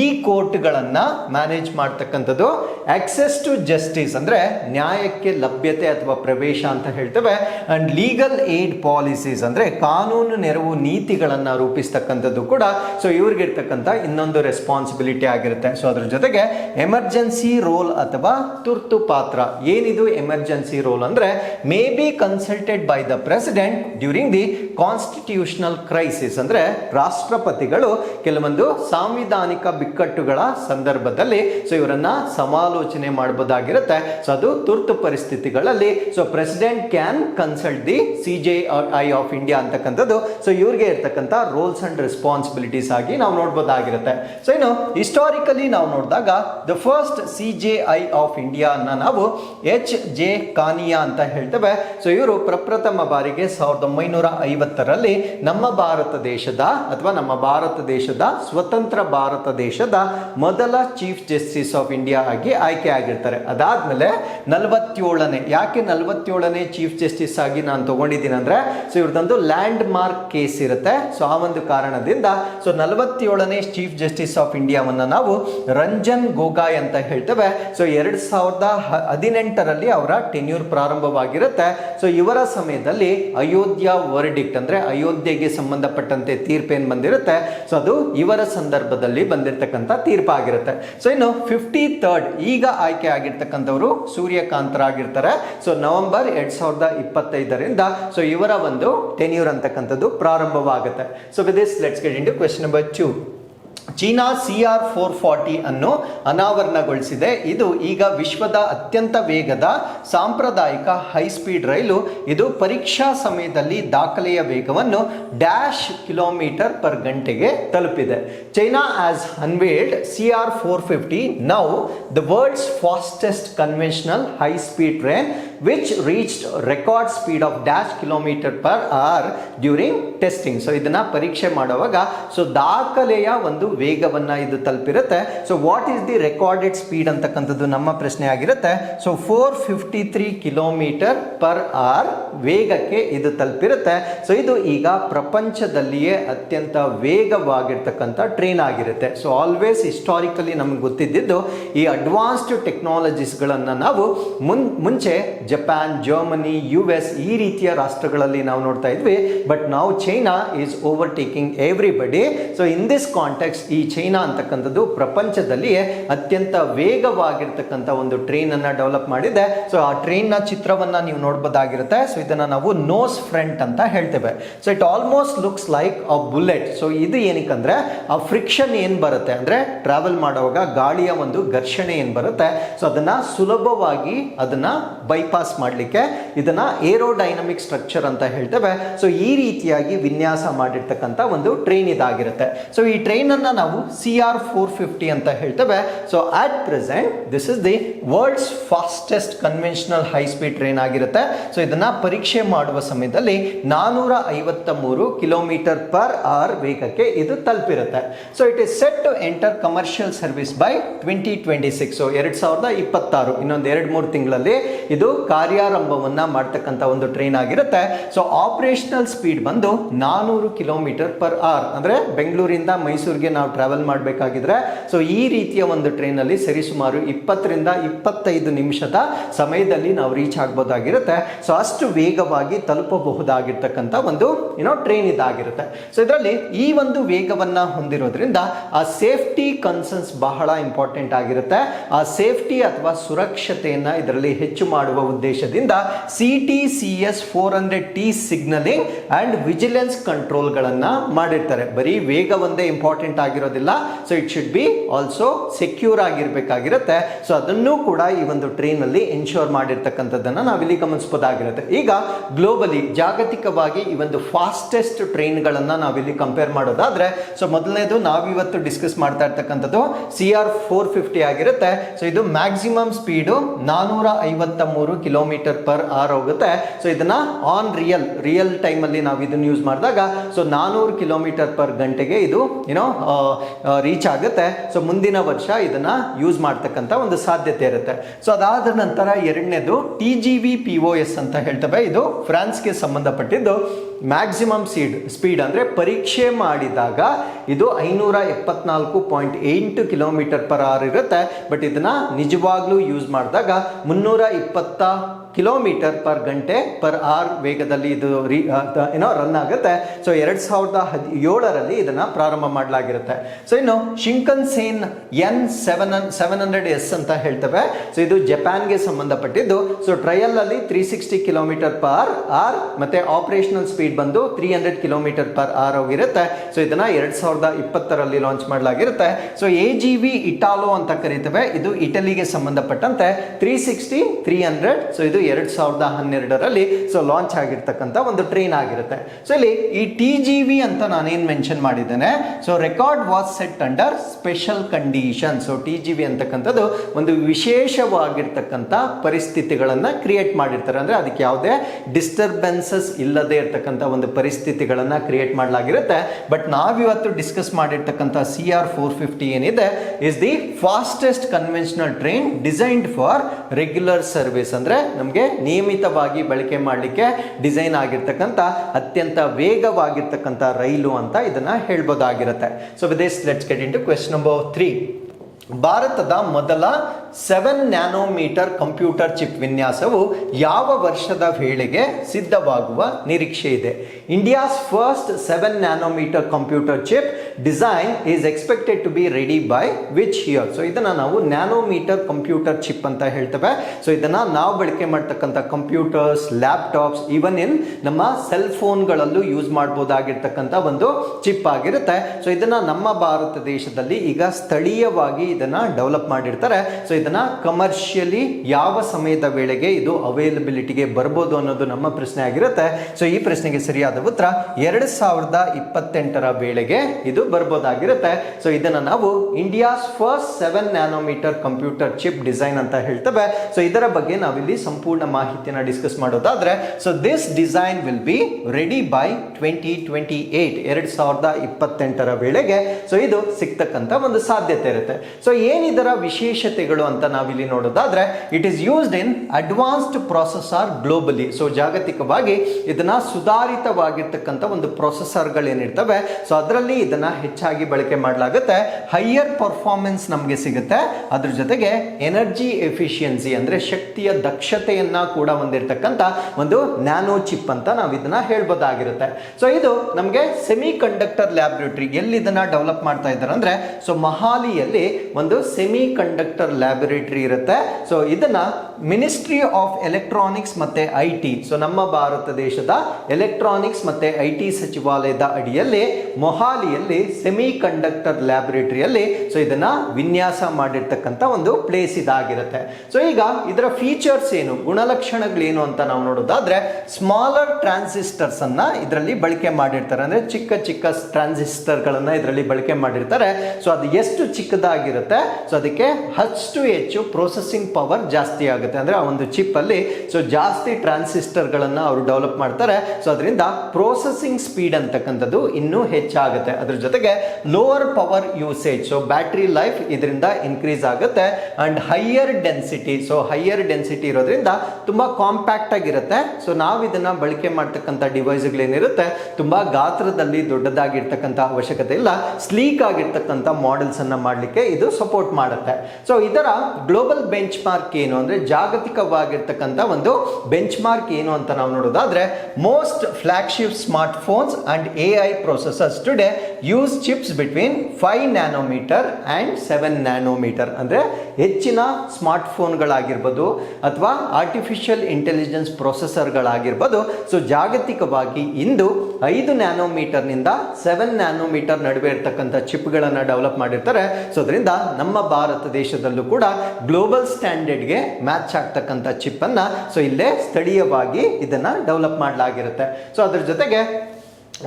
ಈ ಕೋರ್ಟ್ಗಳನ್ನು ಮ್ಯಾನೇಜ್ ಮಾಡ್ತಕ್ಕಂಥದ್ದು ಆಕ್ಸೆಸ್ ಟು ಜಸ್ಟಿಸ್ ಅಂದರೆ ನ್ಯಾಯಕ್ಕೆ ಲಭ್ಯತೆ ಅಥವಾ ಪ್ರವೇಶ ಅಂತ ಹೇಳ್ತೇವೆ ಅಂಡ್ ಲೀಗಲ್ ಏಡ್ ಪಾಲಿಸೀಸ್ ಅಂದರೆ ಕಾನೂನು ನೆರವು ನೀತಿಗಳನ್ನು ರೂಪಿಸ್ತಕ್ಕಂಥದ್ದು ಕೂಡ ಸೊ ಇವ್ರಿಗಿರ್ತಕ್ಕಂಥ ಇನ್ನೊಂದು ರೆಸ್ಪಾನ್ಸಿಬಿಲಿಟಿ ಆಗಿರುತ್ತೆ. ಸೊ ಅದ್ರ ಜೊತೆಗೆ ಎಮರ್ಜೆನ್ಸಿ ರೋಲ್ ಅಥವಾ ತುರ್ತು ಪಾತ್ರ. ಏನಿದು ಎಮರ್ಜೆನ್ಸಿ ರೋಲ್ ಅಂದರೆ may be consulted by the president during the constitutional crisis ಅಂದರೆ ರಾಷ್ಟ್ರಪತಿಗಳು ಕೆಲವೊಂದು ಸಾಂವಿಧಾನಿಕ ಬಿಕ್ಕಟ್ಟುಗಳ ಸಂದರ್ಭದಲ್ಲಿ ಸೊ ಇವರನ್ನ ಸಮಾಲೋಚನೆ ಮಾಡಬಹುದಾಗಿರುತ್ತೆ ಸೊ ಅದು ತುರ್ತು ಪರಿಸ್ಥಿತಿಗಳಲ್ಲಿ so president can consult the C J I of India ಅಂತಕ್ಕಂಥದ್ದು. ಸೊ ಇವ್ರಿಗೆ ಇರ್ತಕ್ಕಂಥ ರೋಲ್ಸ್ ಅಂಡ್ ರೆಸ್ಪಾನ್ಸಿಬಿಲಿಟೀಸ್ ಆಗಿ ನಾವು ನೋಡ್ಬೋದಾಗಿರುತ್ತೆ. ಸೊ ಏನು ಹಿಸ್ಟಾರಿಕಲಿ ನಾವು ನೋಡಿದಾಗ the first C J I of India ಅನ್ನ ನಾವು ಎಚ್ ಜೆ ಕಾನಿಯಾ ಅಂತ ಹೇಳ್ತೇವೆ. ಸೊ ಇವರು ಪ್ರಪ್ರಥಮ ಬಾರಿಗೆ ಸಾವಿರದ ಒಂಬೈನೂರ ಐವತ್ತರಲ್ಲಿ ನಮ್ಮ ಭಾರತ ದೇಶದ ಅಥವಾ ನಮ್ಮ ಭಾರತ ದೇಶದ ಸ್ವತಂತ್ರ ಭಾರತ ದೇಶದ ಮೊದಲ ಚೀಫ್ ಜಸ್ಟಿಸ್ ಆಫ್ ಇಂಡಿಯಾ ಆಗಿ ಆಯ್ಕೆ ಆಗಿರ್ತಾರೆ. ಅದಾದ್ಮೇಲೆ ನಲವತ್ತೇಳನೇ, ಯಾಕೆ ನಲವತ್ತೇಳನೇ ಚೀಫ್ ಜಸ್ಟಿಸ್ ಆಗಿ ನಾನು ತಗೊಂಡಿದ್ದೀನಿ ಅಂದರೆ ಸೊ ಇವ್ರದ್ದೊಂದು ಲ್ಯಾಂಡ್ ಮಾರ್ಕ್ ಕೇಸ್ ಇರುತ್ತೆ. ಸೊ ಆ ಒಂದು ಕಾರಣದಿಂದ ಸೊ ನಲವತ್ತೇಳನೇ ಚೀಫ್ ಜಸ್ಟಿಸ್ ಆಫ್ ಇಂಡಿಯಾವನ್ನು ನಾವು ರಂಜನ್ ಗೊಗಾಯ್ ಅಂತ ಹೇಳ್ತೇವೆ. ಸೊ ಎರಡು ಸಾವಿರದ ಹದಿನೆಂಟರಲ್ಲಿ ಅವರ ಟೆನ್ಯೂರ್ ಪ್ರಾರಂಭವಾಗಿರುತ್ತೆ. ಸೊ ಇವರ ಸಮಯದಲ್ಲಿ ಅಯೋಧ್ಯ ವರ್ಡಿಕ್ಟ್ ಅಂದರೆ ಅಯೋಧ್ಯೆಗೆ ಸಂಬಂಧಪಟ್ಟಂತೆ ತೀರ್ಪೇನು ಬಂದಿರುತ್ತೆ. ಸೊ ಅದು ಇವರ ಸಂದರ್ಭದಲ್ಲಿ ಬಂದಿರತಕ್ಕಂಥ ತೀರ್ಪಾಗಿರುತ್ತೆ. ಸೊ ಇನ್ನು ಫಿಫ್ಟಿ ತರ್ಡ್ ಈಗ ಆಯ್ಕೆ ಆಗಿರ್ತಕ್ಕಂಥವರು ಸೂರ್ಯಕಾಂತರಾಗಿರ್ತಾರೆ. ಸೊ ನವೆಂಬರ್ ಎರಡ್ ಸಾವಿರದ ಇಪ್ಪತ್ತೈದರಿಂದ. ಸೊ ಇವರ ಒಂದು ಟೆನ್ಯೂರ್ ಅಂತಕ್ಕಂಥದ್ದು ಪ್ರಾರಂಭವಾಗುತ್ತೆ. So with this let's get into question number two China C R four forty ಅನ್ನು ಅನಾವರಣಗೊಳಿಸಿದೆ. ಇದು ಈಗ ವಿಶ್ವದ ಅತ್ಯಂತ ವೇಗದ ಸಾಂಪ್ರದಾಯಿಕ ಹೈ ಸ್ಪೀಡ್ ರೈಲು. ಇದು ಪರೀಕ್ಷಾ ಸಮಯದಲ್ಲಿ ದಾಖಲೆಯ ವೇಗವನ್ನು ಡ್ಯಾಶ್ ಕಿಲೋಮೀಟರ್ ಪರ್ ಗಂಟೆಗೆ ತಲುಪಿದೆ. China has unveiled C R four fifty now the world's fastest conventional high speed train which reached record speed of dash kilometre per hour during testing so ಇದನ್ನು ಪರೀಕ್ಷೆ ಮಾಡುವಾಗ ಸೊ ದಾಖಲೆಯ ಒಂದು ವೇಗವನ್ನ ಇದು ತಲುಪಿರುತ್ತೆ. So what is the recorded speed ಅಂತಕ್ಕಂಥದ್ದು ನಮ್ಮ ಪ್ರಶ್ನೆ ಆಗಿರುತ್ತೆ. So four fifty three kilometre per hour ವೇಗಕ್ಕೆ ಇದು ತಲುಪಿರುತ್ತೆ. ಸೊ ಇದು ಈಗ ಪ್ರಪಂಚದಲ್ಲಿಯೇ ಅತ್ಯಂತ ವೇಗವಾಗಿರ್ತಕ್ಕಂಥ ಟ್ರೈನ್ ಆಗಿರುತ್ತೆ. ಸೊ ಆಲ್ವೇಸ್ ಹಿಸ್ಟಾರಿಕಲಿ ನಮ್ಗೆ ಗೊತ್ತಿದ್ದಿದ್ದು ಈ ಅಡ್ವಾನ್ಸ್ಡ್ ಟೆಕ್ನಾಲಜೀಸ್ಗಳನ್ನು ನಾವು ಮುನ್, ಮುಂಚೆ ಜಪಾನ್ ಜರ್ಮನಿ ಯು ಎಸ್ ಈ ರೀತಿಯ ರಾಷ್ಟ್ರಗಳಲ್ಲಿ ನಾವು ನೋಡ್ತಾ ಇದ್ವಿ. ಬಟ್ ನಾವು China is overtaking everybody so in this context ಈ ಚೈನಾ ಅಂತಕ್ಕಂಥದ್ದು ಪ್ರಪಂಚದಲ್ಲಿಯೇ ಅತ್ಯಂತ ವೇಗವಾಗಿರ್ತಕ್ಕಂಥ ಒಂದು ಟ್ರೈನನ್ನು ಡೆವಲಪ್ ಮಾಡಿದೆ. ಸೊ ಆ ಟ್ರೈನ್ನ ಚಿತ್ರವನ್ನ ನೀವು ನೋಡ್ಬೋದಾಗಿರುತ್ತೆ. ಸೊ ಇದನ್ನ ನಾವು ನೋಸ್ ಫ್ರಂಟ್ ಅಂತ ಹೇಳ್ತೇವೆ. So it almost looks like a bullet so ಇದು ಏನಕ್ಕಂದ್ರೆ, ಆ ಫ್ರಿಕ್ಷನ್ ಏನ್ ಬರುತ್ತೆ? ಅಂದ್ರೆ ಟ್ರಾವೆಲ್ ಮಾಡುವಾಗ ಗಾಳಿಯ ಒಂದು ಘರ್ಷಣೆ ಏನ್ ಬರುತ್ತೆ? ಸೊ ಅದನ್ನ ಸುಲಭವಾಗಿ ಅದನ್ನ ಬೈಪಾಸ್ ಮಾಡಲಿಕ್ಕೆ ಇದನ್ನ ಏರೋಡೈನಮಿಕ್ ಸ್ಟ್ರಕ್ಚರ್ ಅಂತ ಹೇಳ್ತೇವೆ. ಸೊ ಈ ರೀತಿಯಾಗಿ ವಿನ್ಯಾಸ ಮಾಡಿರ್ತಕ್ಕಂಥ ಒಂದು ಟ್ರೈನ್ ಇದಾಗಿರುತ್ತೆ. ಸೊ ಈ ಟ್ರೈನ್ ಅನ್ನ ನಾವು ಸಿ ಆರ್ ಫೋರ್ ಫಿಫ್ಟಿ ಅಂತ ಹೇಳ್ತೇವೆ. So at present this is the world's fastest conventional high speed train ಆಗಿರುತ್ತೆ. ಸೊ ಇದನ್ನ ಪರೀಕ್ಷೆ ಮಾಡುವ ಸಮಯದಲ್ಲಿ ನಾನ್ನೂರ ಐವತ್ತ ಮೂರು ಕಿಲೋಮೀಟರ್ ಪರ್ ಅವರ್ ವೇಗಕ್ಕೆ ಇದು ತಲುಪಿರುತ್ತೆ. So it is set to enter commercial service by twenty twenty six ಎರಡ್ ಸಾವಿರದ ಇಪ್ಪತ್ತಾರು, ಇನ್ನೊಂದು ಎರಡು ಮೂರು ತಿಂಗಳಲ್ಲಿ ಇದು ಕಾರ್ಯಾರಂಭವನ್ನ ಮಾಡ್ತಕ್ಕಂಥ ಒಂದು ಟ್ರೈನ್ ಆಗಿರುತ್ತೆ. ಸೊ ಆಪರೇಷನಲ್ ಸ್ಪೀಡ್ ಬಂದು ನಾನೂರು ಕಿಲೋಮೀಟರ್ ಪರ್ ಅವರ್ ಅಂದ್ರೆ ಬೆಂಗಳೂರಿಂದ ಮೈಸೂರಿಗೆ ನಾವು ಟ್ರಾವೆಲ್ ಮಾಡಬೇಕಾಗಿದ್ರೆ ಸೊ ಈ ರೀತಿಯ ಒಂದು ಟ್ರೈನಲ್ಲಿ ಸರಿಸುಮಾರು ಇಪ್ಪತ್ತರಿಂದ ಇಪ್ಪತ್ತೈದು ನಿಮಿಷದ ಸಮಯದಲ್ಲಿ ನಾವು ರೀಚ್ ಆಗ್ಬೋದಾಗಿರುತ್ತೆ. ಸೊ ಅಷ್ಟು ವೇಗವಾಗಿ ತಲುಪಬಹುದಾಗಿರ್ತಕ್ಕಂಥ ಒಂದು ಏನೋ ಟ್ರೈನ್ ಇದಾಗಿರುತ್ತೆ. ಸೊ ಇದರಲ್ಲಿ ಈ ಒಂದು ವೇಗವನ್ನ ಹೊಂದಿರೋದ್ರಿಂದ ಆ ಸೇಫ್ಟಿ ಕನ್ಸರ್ನ್ಸ್ ಬಹಳ ಇಂಪಾರ್ಟೆಂಟ್ ಆಗಿರುತ್ತೆ. ಆ ಸೇಫ್ಟಿ ಅಥವಾ ಸುರಕ್ಷತೆಯನ್ನು ಇದರಲ್ಲಿ ಹೆಚ್ಚು ಮಾಡುವ ಉದ್ದೇಶದಿಂದ C T C S four hundred T signalling and vigilance ಕಂಟ್ರೋಲ್ಗಳನ್ನು ಮಾಡಿರ್ತಾರೆ. ಬರೀ ವೇಗ ಒಂದೇ ಇಂಪಾರ್ಟೆಂಟ್ ಆಗಿರೋದಿಲ್ಲ. So it should be also secure ಆಗಿರಬೇಕಾಗಿರುತ್ತೆ. So ಅದನ್ನು ಕೂಡ ಈ ಒಂದು ಟ್ರೈನಲ್ಲಿ ಎನ್ಶೋರ್ ಮಾಡಿರ್ತಕ್ಕಂಥದ್ದನ್ನ ನಾವಿಲ್ಲಿ ಗಮನಿಸಬಹುದಾಗಿರುತ್ತೆ ಈಗ ಗ್ಲೋಬಲಿ ಜಾಗತಿಕವಾಗಿ ಈ ಒಂದು ಫಾಸ್ಟೆಸ್ಟ್ ಟ್ರೈನ್ಗಳನ್ನು ನಾವಿಲ್ಲಿ ಕಂಪೇರ್ ಮಾಡೋದಾದ್ರೆ ಸೊ ಮೊದಲನೇದು ನಾವಿವತ್ತು ಡಿಸ್ಕಸ್ ಮಾಡ್ತಾ ಇರ್ತಕ್ಕಂಥದ್ದು ಸಿ ಆರ್ ಫೋರ್ ಫಿಫ್ಟಿ ಆಗಿರುತ್ತೆ. ಸೊ ಇದು ಮ್ಯಾಕ್ಸಿಮಮ್ ಸ್ಪೀಡು ನಾನ್ನೂರ ಐವತ್ತ ಮೂರು ಕಿಲೋಮೀಟರ್ ಪರ್ ಆರ್ ಹೋಗುತ್ತೆ. ಸೊ ಇದನ್ನ ಆನ್ ರಿಯಲ್ ರಿಯಲ್ ಟೈಮಲ್ಲಿ ನಾವು ಇದನ್ನು ಯೂಸ್ ಮಾಡಿದಾಗ ಸೊ ನಾನ್ನೂರು ಕಿಲೋಮೀಟರ್ ಪರ್ ಗಂಟೆಗೆ ಇದು ಏನೋ ರೀಚ್ ಆಗುತ್ತೆ. ಸೊ ಮುಂದಿನ ವರ್ಷ ಇದನ್ನ ಯೂಸ್ ಮಾಡ್ತಕ್ಕಂಥ ಒಂದು ಸಾಧ್ಯತೆ ಇರುತ್ತೆ. ಸೊ ಅದಾದ ನಂತರ ಎರಡನೇದು ಟಿ ಜಿ ಎಸ್ ಅಂತ ಹೇಳ್ತೇವೆ ಇದ್ದಾವೆ ಇದು? ಫ್ರಾನ್ಸ್ಗೆ ಸಂಬಂಧಪಟ್ಟಿದ್ದು ಮ್ಯಾಕ್ಸಿಮಮ್ ಸೀಡ್ ಸ್ಪೀಡ್ ಅಂದರೆ ಪರೀಕ್ಷೆ ಮಾಡಿದಾಗ ಇದು ಐನೂರ ಎಪ್ಪತ್ನಾಲ್ಕು ಪಾಯಿಂಟ್ ಎಂಟು ಕಿಲೋಮೀಟರ್ ಪರ್ ಅವರ್ ಇರುತ್ತೆ. ಬಟ್ ಇದನ್ನು ನಿಜವಾಗ್ಲೂ ಯೂಸ್ ಮಾಡಿದಾಗ ಮುನ್ನೂರ ಇಪ್ಪತ್ತ ಕಿಲೋಮೀಟರ್ ಪರ್ ಗಂಟೆ ಪರ್ ಆರ್ ವೇಗದಲ್ಲಿ ಇದು ರೀ ಏನೋ ರನ್ ಆಗುತ್ತೆ. ಸೊ ಎರಡು ಸಾವಿರದ ಹದ್ ಏಳರಲ್ಲಿ ಇದನ್ನು ಪ್ರಾರಂಭ ಮಾಡಲಾಗಿರುತ್ತೆ. ಸೊ ಇನ್ನು Shinkansen N seven seven hundred S ಅಂತ ಹೇಳ್ತೇವೆ. ಸೊ ಇದು ಜಪಾನ್ಗೆ ಸಂಬಂಧಪಟ್ಟಿದ್ದು. So ಟ್ರಯಲಲ್ಲಿ three sixty kilometre per hour, ಮತ್ತು ಆಪರೇಷನಲ್ ಸ್ಪೀಡ್ ಬಂದು three hundred kilometre per hour ಹೋಗಿರುತ್ತೆ. ಸೊ ಇದನ್ನು ಎರಡು ಸಾವಿರದ ಇಪ್ಪತ್ತರಲ್ಲಿ launch ಮಾಡಲಾಗಿರುತ್ತೆ. So A G V Italo ಅಂತ ಕರಿತೇವೆ. ಇದು ಇಟಲಿಗೆ ಸಂಬಂಧಪಟ್ಟಂತೆ. Three sixty three hundred so ಇದು ಎರಡು ಸಾವಿರದ ಹನ್ನೆರಡರಲ್ಲಿ ಸೊ ಲಾಂಚ್ ಆಗಿರ್ತಕ್ಕಂಥ ಒಂದು ಟ್ರೈನ್ ಆಗಿರುತ್ತೆ. ಸೊ ಇಲ್ಲಿ ಈ ಟಿ ಜಿ ವಿ ಅಂತ ನಾನೇನು ಮೆನ್ಷನ್ ಮಾಡಿದ್ದೇನೆ so record was set under special condition so T G V ಅಂತಕ್ಕಂಥದ್ದು ಒಂದು ವಿಶೇಷವಾಗಿರ್ತಕ್ಕಂಥ ಪರಿಸ್ಥಿತಿಗಳನ್ನು ಕ್ರಿಯೇಟ್ ಮಾಡಿರ್ತಾರೆ. ಅಂದರೆ ಅದಕ್ಕೆ ಯಾವುದೇ ಡಿಸ್ಟರ್ಬೆನ್ಸಸ್ ಇಲ್ಲದೆ ಇರತಕ್ಕಂಥ ಒಂದು ಪರಿಸ್ಥಿತಿಗಳನ್ನು ಕ್ರಿಯೇಟ್ ಮಾಡಲಾಗಿರುತ್ತೆ. ಬಟ್ ನಾವಿವತ್ತು ಡಿಸ್ಕಸ್ ಮಾಡಿರ್ತಕ್ಕಂಥ ಸಿ ಆರ್ ಫೋರ್ ಫಿಫ್ಟಿ ಏನಿದೆ is the fastest conventional train designed for regular service ಅಂದರೆ ನಮಗೆ ನಿಯಮಿತವಾಗಿ ಬಳಕೆ ಮಾಡಲಿಕ್ಕೆ ಡಿಸೈನ್ ಆಗಿರ್ತಕ್ಕಂಥ ಅತ್ಯಂತ ವೇಗವಾಗಿರ್ತಕ್ಕಂಥ ರೈಲು ಅಂತ ಇದನ್ನು ಹೇಳ್ಬೋದಾಗಿರುತ್ತೆ. So with this let's get into question number three ಭಾರತದ ಮೊದಲ ಸೆವೆನ್ ನ್ಯಾನೋಮೀಟರ್ ಕಂಪ್ಯೂಟರ್ ಚಿಪ್ ವಿನ್ಯಾಸವು ಯಾವ ವರ್ಷದ ವೇಳೆಗೆ ಸಿದ್ಧವಾಗುವ ನಿರೀಕ್ಷೆ ಇದೆ? India's first seven nanometre computer chip design is expected to be ready by which year so ಇದನ್ನು ನಾವು ನ್ಯಾನೋಮೀಟರ್ ಕಂಪ್ಯೂಟರ್ ಚಿಪ್ ಅಂತ ಹೇಳ್ತೇವೆ. ಸೊ ಇದನ್ನು ನಾವು ಬಳಕೆ ಮಾಡ್ತಕ್ಕಂಥ ಕಂಪ್ಯೂಟರ್ಸ್ ಲ್ಯಾಪ್ಟಾಪ್ಸ್ ಈವನ್ ಇನ್ ನಮ್ಮ ಸೆಲ್ ಫೋನ್ಗಳಲ್ಲೂ ಯೂಸ್ ಮಾಡ್ಬೋದಾಗಿರ್ತಕ್ಕಂಥ ಒಂದು ಚಿಪ್ ಆಗಿರುತ್ತೆ. ಸೊ ಇದನ್ನು ನಮ್ಮ ಭಾರತ ದೇಶದಲ್ಲಿ ಈಗ ಸ್ಥಳೀಯವಾಗಿ ಇದನ್ನ ಡೆವಲಪ್ ಮಾಡಿರ್ತಾರೆ. ಸೊ ಇದನ್ನ ಕಮರ್ಷಿಯಲಿ ಯಾವ ಸಮಯದ ವೇಳೆಗೆ ಇದು ಅವೈಲಬಿಲಿಟಿಗೆ ಬರ್ಬೋದು ಅನ್ನೋದು ನಮ್ಮ ಪ್ರಶ್ನೆ ಆಗಿರುತ್ತೆ. ಸೊ ಈ ಪ್ರಶ್ನೆಗೆ ಸರಿಯಾದ ಉತ್ತರ ಎರಡು ಸಾವಿರದ ಇಪ್ಪತ್ತೆಂಟರ ವೇಳೆಗೆ ಇದು ಬರ್ಬೋದಾಗಿರುತ್ತೆ. ಸೊ ಇದನ್ನ ನಾವು India's first seven nanometre computer chip design ಅಂತ ಹೇಳ್ತೇವೆ. ಸೊ ಇದರ ಬಗ್ಗೆ ನಾವಿಲ್ಲಿ ಸಂಪೂರ್ಣ ಮಾಹಿತಿಯನ್ನು ಡಿಸ್ಕಸ್ ಮಾಡೋದಾದ್ರೆ so this design will be ready by twenty twenty eight ಎರಡು ಸಾವಿರದ ಇಪ್ಪತ್ತೆಂಟರ ವೇಳೆಗೆ. ಸೊ ಇದು ಸಿಗ್ತಕ್ಕಂಥ ಒಂದು ಸಾಧ್ಯತೆ ಇರುತ್ತೆ. ಸೊ ಏನಿದರ ವಿಶೇಷತೆಗಳು ಅಂತ ನಾವಿಲ್ಲಿ ನೋಡೋದಾದ್ರೆ it is used in advanced processor globally so ಜಾಗತಿಕವಾಗಿ ಇದನ್ನ ಸುಧಾರಿತವಾಗಿರ್ತಕ್ಕಂಥ ಒಂದು ಪ್ರೊಸೆಸರ್ಗಳೇನಿರ್ತವೆ ಸೊ ಅದರಲ್ಲಿ ಇದನ್ನ ಹೆಚ್ಚಾಗಿ ಬಳಕೆ ಮಾಡಲಾಗುತ್ತೆ. ಹೈಯರ್ ಪರ್ಫಾರ್ಮೆನ್ಸ್ ನಮಗೆ ಸಿಗುತ್ತೆ. ಅದ್ರ ಜೊತೆಗೆ ಎನರ್ಜಿ ಎಫಿಷಿಯನ್ಸಿ ಅಂದ್ರೆ ಶಕ್ತಿಯ ದಕ್ಷತೆಯನ್ನ ಕೂಡ ಹೊಂದಿರತಕ್ಕಂಥ ಒಂದು ನ್ಯಾನೋ ಚಿಪ್ ಅಂತ ನಾವು ಇದನ್ನ ಹೇಳ್ಬೋದಾಗಿರುತ್ತೆ. ಸೊ ಇದು ನಮಗೆ ಸೆಮಿ ಕಂಡಕ್ಟರ್ ಲ್ಯಾಬೊರೇಟರಿ ಎಲ್ಲಿ ಇದನ್ನ ಡೆವಲಪ್ ಮಾಡ್ತಾ ಇದ್ದಾರೆ ಅಂದ್ರೆ ಸೊ ಮಹಾಲಿಯಲ್ಲಿ ಒಂದು ಸೆಮಿ ಕಂಡಕ್ಟರ್ ಲ್ಯಾಬೊರೇಟರಿ ಇರುತ್ತೆ. ಸೊ ಇದನ್ನ ಮಿನಿಸ್ಟ್ರಿ ಆಫ್ ಎಲೆಕ್ಟ್ರಾನಿಕ್ಸ್ ಮತ್ತೆ ಐ ಟಿ ಸೊ ನಮ್ಮ ಭಾರತ ದೇಶದ ಎಲೆಕ್ಟ್ರಾನಿಕ್ಸ್ ಮತ್ತೆ ಐ ಟಿ ಸಚಿವಾಲಯದ ಅಡಿಯಲ್ಲಿ ಮೊಹಾಲಿಯಲ್ಲಿ ಸೆಮಿ ಕಂಡಕ್ಟರ್ ಲ್ಯಾಬೊರೇಟರಿಯಲ್ಲಿ ಸೊ ಇದನ್ನ ವಿನ್ಯಾಸ ಮಾಡಿರ್ತಕ್ಕಂಥ ಒಂದು ಪ್ಲೇಸ್ ಇದಾಗಿರುತ್ತೆ. ಸೊ ಈಗ ಇದರ ಫೀಚರ್ಸ್ ಏನು, ಗುಣಲಕ್ಷಣಗಳೇನು ಅಂತ ನಾವು ನೋಡೋದಾದ್ರೆ ಸ್ಮಾಲರ್ ಟ್ರಾನ್ಸಿಸ್ಟರ್ಸ್ ಅನ್ನ ಇದರಲ್ಲಿ ಬಳಕೆ ಮಾಡಿರ್ತಾರೆ. ಅಂದ್ರೆ ಚಿಕ್ಕ ಚಿಕ್ಕ ಟ್ರಾನ್ಸಿಸ್ಟರ್ಗಳನ್ನು ಇದರಲ್ಲಿ ಬಳಕೆ ಮಾಡಿರ್ತಾರೆ. ಸೊ ಅದು ಎಷ್ಟು ಚಿಕ್ಕದಾಗಿರುತ್ತೆ ಸೊ ಅದಕ್ಕೆ ಅಷ್ಟು ಹೆಚ್ಚು ಪ್ರೊಸೆಸಿಂಗ್ ಪವರ್ ಜಾಸ್ತಿ ಆಗುತ್ತೆ. ಅಂದರೆ ಆ ಒಂದು ಚಿಪ್ಪಲ್ಲಿ ಸೊ ಜಾಸ್ತಿ ಟ್ರಾನ್ಸಿಸ್ಟರ್ಗಳನ್ನು ಅವರು ಡೆವಲಪ್ ಮಾಡ್ತಾರೆ. ಸೊ ಅದರಿಂದ ಪ್ರೊಸೆಸಿಂಗ್ ಸ್ಪೀಡ್ ಅಂತಕ್ಕಂಥದ್ದು ಇನ್ನೂ ಹೆಚ್ಚಾಗುತ್ತೆ. ಅದ್ರ ಜೊತೆಗೆ lower power usage so battery life ಇದರಿಂದ ಇನ್ಕ್ರೀಸ್ ಆಗುತ್ತೆ. And higher density so higher density ಇರೋದ್ರಿಂದ ತುಂಬ ಕಾಂಪ್ಯಾಕ್ಟ್ ಆಗಿರುತ್ತೆ. ಸೊ ನಾವು ಇದನ್ನು ಬಳಕೆ ಮಾಡ್ತಕ್ಕಂಥ ಡಿವೈಸ್ಗಳೇನಿರುತ್ತೆ ತುಂಬ ಗಾತ್ರದಲ್ಲಿ ದೊಡ್ಡದಾಗಿರ್ತಕ್ಕಂಥ ಅವಶ್ಯಕತೆ ಇಲ್ಲ. ಸ್ಲೀಕ್ ಆಗಿರ್ತಕ್ಕಂಥ ಮಾಡೆಲ್ಸ್ ಅನ್ನ ಮಾಡಲಿಕ್ಕೆ ಇದು ಸಪೋರ್ಟ್ ಮಾಡುತ್ತೆ. ಸೊ ಇದರ ಗ್ಲೋಬಲ್ ಬೆಂಚ್ ಮಾರ್ಕ್ ಏನು ಅಂದ್ರೆ ಜಾಗತಿಕವಾಗಿರ್ತಕ್ಕಂಥ ಒಂದು ಬೆಂಚ್ ಮಾರ್ಕ್ ಏನು ಅಂತ ನಾವು ನೋಡೋದಾದ್ರೆ most flagship smart phones and A I processors today use chips between five nanometer and seven nanometer ಅಂದರೆ ಹೆಚ್ಚಿನ ಸ್ಮಾರ್ಟ್ ಫೋನ್ಗಳಾಗಿರ್ಬೋದು ಅಥವಾ ಆರ್ಟಿಫಿಷಿಯಲ್ ಇಂಟೆಲಿಜೆನ್ಸ್ ಪ್ರೊಸೆಸರ್ಗಳಾಗಿರ್ಬೋದು ಸೊ ಜಾಗತಿಕವಾಗಿ ಇಂದು ಐದು ನ್ಯಾನೋಮೀಟರ್ನಿಂದ ಸೆವೆನ್ ನ್ಯಾನೋಮೀಟರ್ ನಡುವೆ ಇರ್ತಕ್ಕಂಥ ಚಿಪ್ಗಳನ್ನು ಡೆವಲಪ್ ಮಾಡಿರ್ತಾರೆ. ಸೊ ಅದರಿಂದ ನಮ್ಮ ಭಾರತ ದೇಶದಲ್ಲೂ ಕೂಡ ಗ್ಲೋಬಲ್ ಸ್ಟ್ಯಾಂಡರ್ಡ್ಗೆ ಮ್ಯಾಚ್ ಆಗ್ತಕ್ಕಂಥ ಚಿಪ್ಪನ್ನು ಸೊ ಇಲ್ಲೇ ಸ್ಥಳೀಯವಾಗಿ ಇದನ್ನು ಡೆವಲಪ್ ಮಾಡಲಾಗಿರುತ್ತೆ. ಸೊ ಅದ್ರ ಜೊತೆಗೆ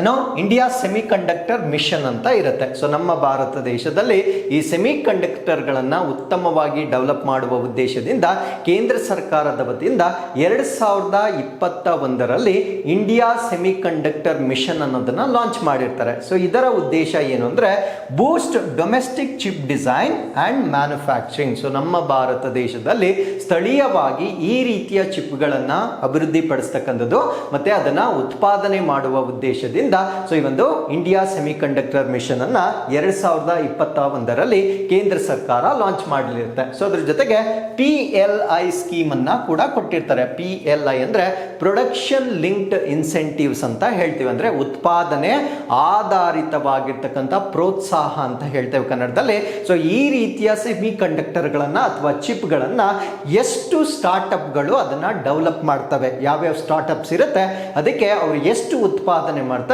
ಏನೋ ಇಂಡಿಯಾ ಸೆಮಿ ಕಂಡಕ್ಟರ್ ಮಿಷನ್ ಅಂತ ಇರುತ್ತೆ. ಸೊ ನಮ್ಮ ಭಾರತ ದೇಶದಲ್ಲಿ ಈ ಸೆಮಿ ಕಂಡಕ್ಟರ್ಗಳನ್ನು ಉತ್ತಮವಾಗಿ ಡೆವಲಪ್ ಮಾಡುವ ಉದ್ದೇಶದಿಂದ ಕೇಂದ್ರ ಸರ್ಕಾರದ ವತಿಯಿಂದ ಎರಡು ಸಾವಿರದ ಇಪ್ಪತ್ತ ಒಂದರಲ್ಲಿ ಇಂಡಿಯಾ ಸೆಮಿ ಕಂಡಕ್ಟರ್ ಮಿಷನ್ ಅನ್ನೋದನ್ನ ಲಾಂಚ್ ಮಾಡಿರ್ತಾರೆ. ಸೊ ಇದರ ಉದ್ದೇಶ ಏನು ಅಂದರೆ boost domestic chip design and manufacturing. So ನಮ್ಮ ಭಾರತ ದೇಶದಲ್ಲಿ ಸ್ಥಳೀಯವಾಗಿ ಈ ರೀತಿಯ ಚಿಪ್ಗಳನ್ನು ಅಭಿವೃದ್ಧಿಪಡಿಸ್ತಕ್ಕಂಥದ್ದು ಮತ್ತೆ ಅದನ್ನು ಉತ್ಪಾದನೆ ಮಾಡುವ ಉದ್ದೇಶದಿಂದ ಸೊ ಈ ಒಂದು ಇಂಡಿಯಾ ಸೆಮಿಕಂಡಕ್ಟರ್ ಮಿಷನ್ ಅನ್ನ ಎರಡ್ ಸಾವಿರದ ಇಪ್ಪತ್ತ ಒಂದರಲ್ಲಿ ಕೇಂದ್ರ ಸರ್ಕಾರ ಲಾಂಚ್ ಮಾಡಲಿರುತ್ತೆ. ಸೊ ಅದ್ರ ಜೊತೆಗೆ ಪಿ ಎಲ್ ಐ ಸ್ಕೀಮ್ ಅನ್ನ ಕೂಡ ಕೊಟ್ಟಿರ್ತಾರೆ. ಪಿ ಎಲ್ ಐ ಅಂದ್ರೆ ಪ್ರೊಡಕ್ಷನ್ ಲಿಂಕ್ಡ್ ಇನ್ಸೆಂಟಿವ್ಸ್ ಅಂತ ಹೇಳ್ತೀವಿ. ಅಂದ್ರೆ ಉತ್ಪಾದನೆ ಆಧಾರಿತವಾಗಿರ್ತಕ್ಕಂಥ ಪ್ರೋತ್ಸಾಹ ಅಂತ ಹೇಳ್ತೇವೆ ಕನ್ನಡದಲ್ಲಿ. ಸೊ ಈ ರೀತಿಯ ಸೆಮಿ ಕಂಡಕ್ಟರ್ಗಳನ್ನ ಅಥವಾ ಚಿಪ್ಗಳನ್ನ ಎಷ್ಟು ಸ್ಟಾರ್ಟ್ಅಪ್ಗಳು ಅದನ್ನ ಡೆವಲಪ್ ಮಾಡ್ತವೆ. ಯಾವ್ಯಾವ ಸ್ಟಾರ್ಟ್ಅಪ್ಸ್ ಇರುತ್ತೆ, ಅದಕ್ಕೆ ಅವರು ಎಷ್ಟು ಉತ್ಪಾದನೆ ಮಾಡ್ತಾರೆ.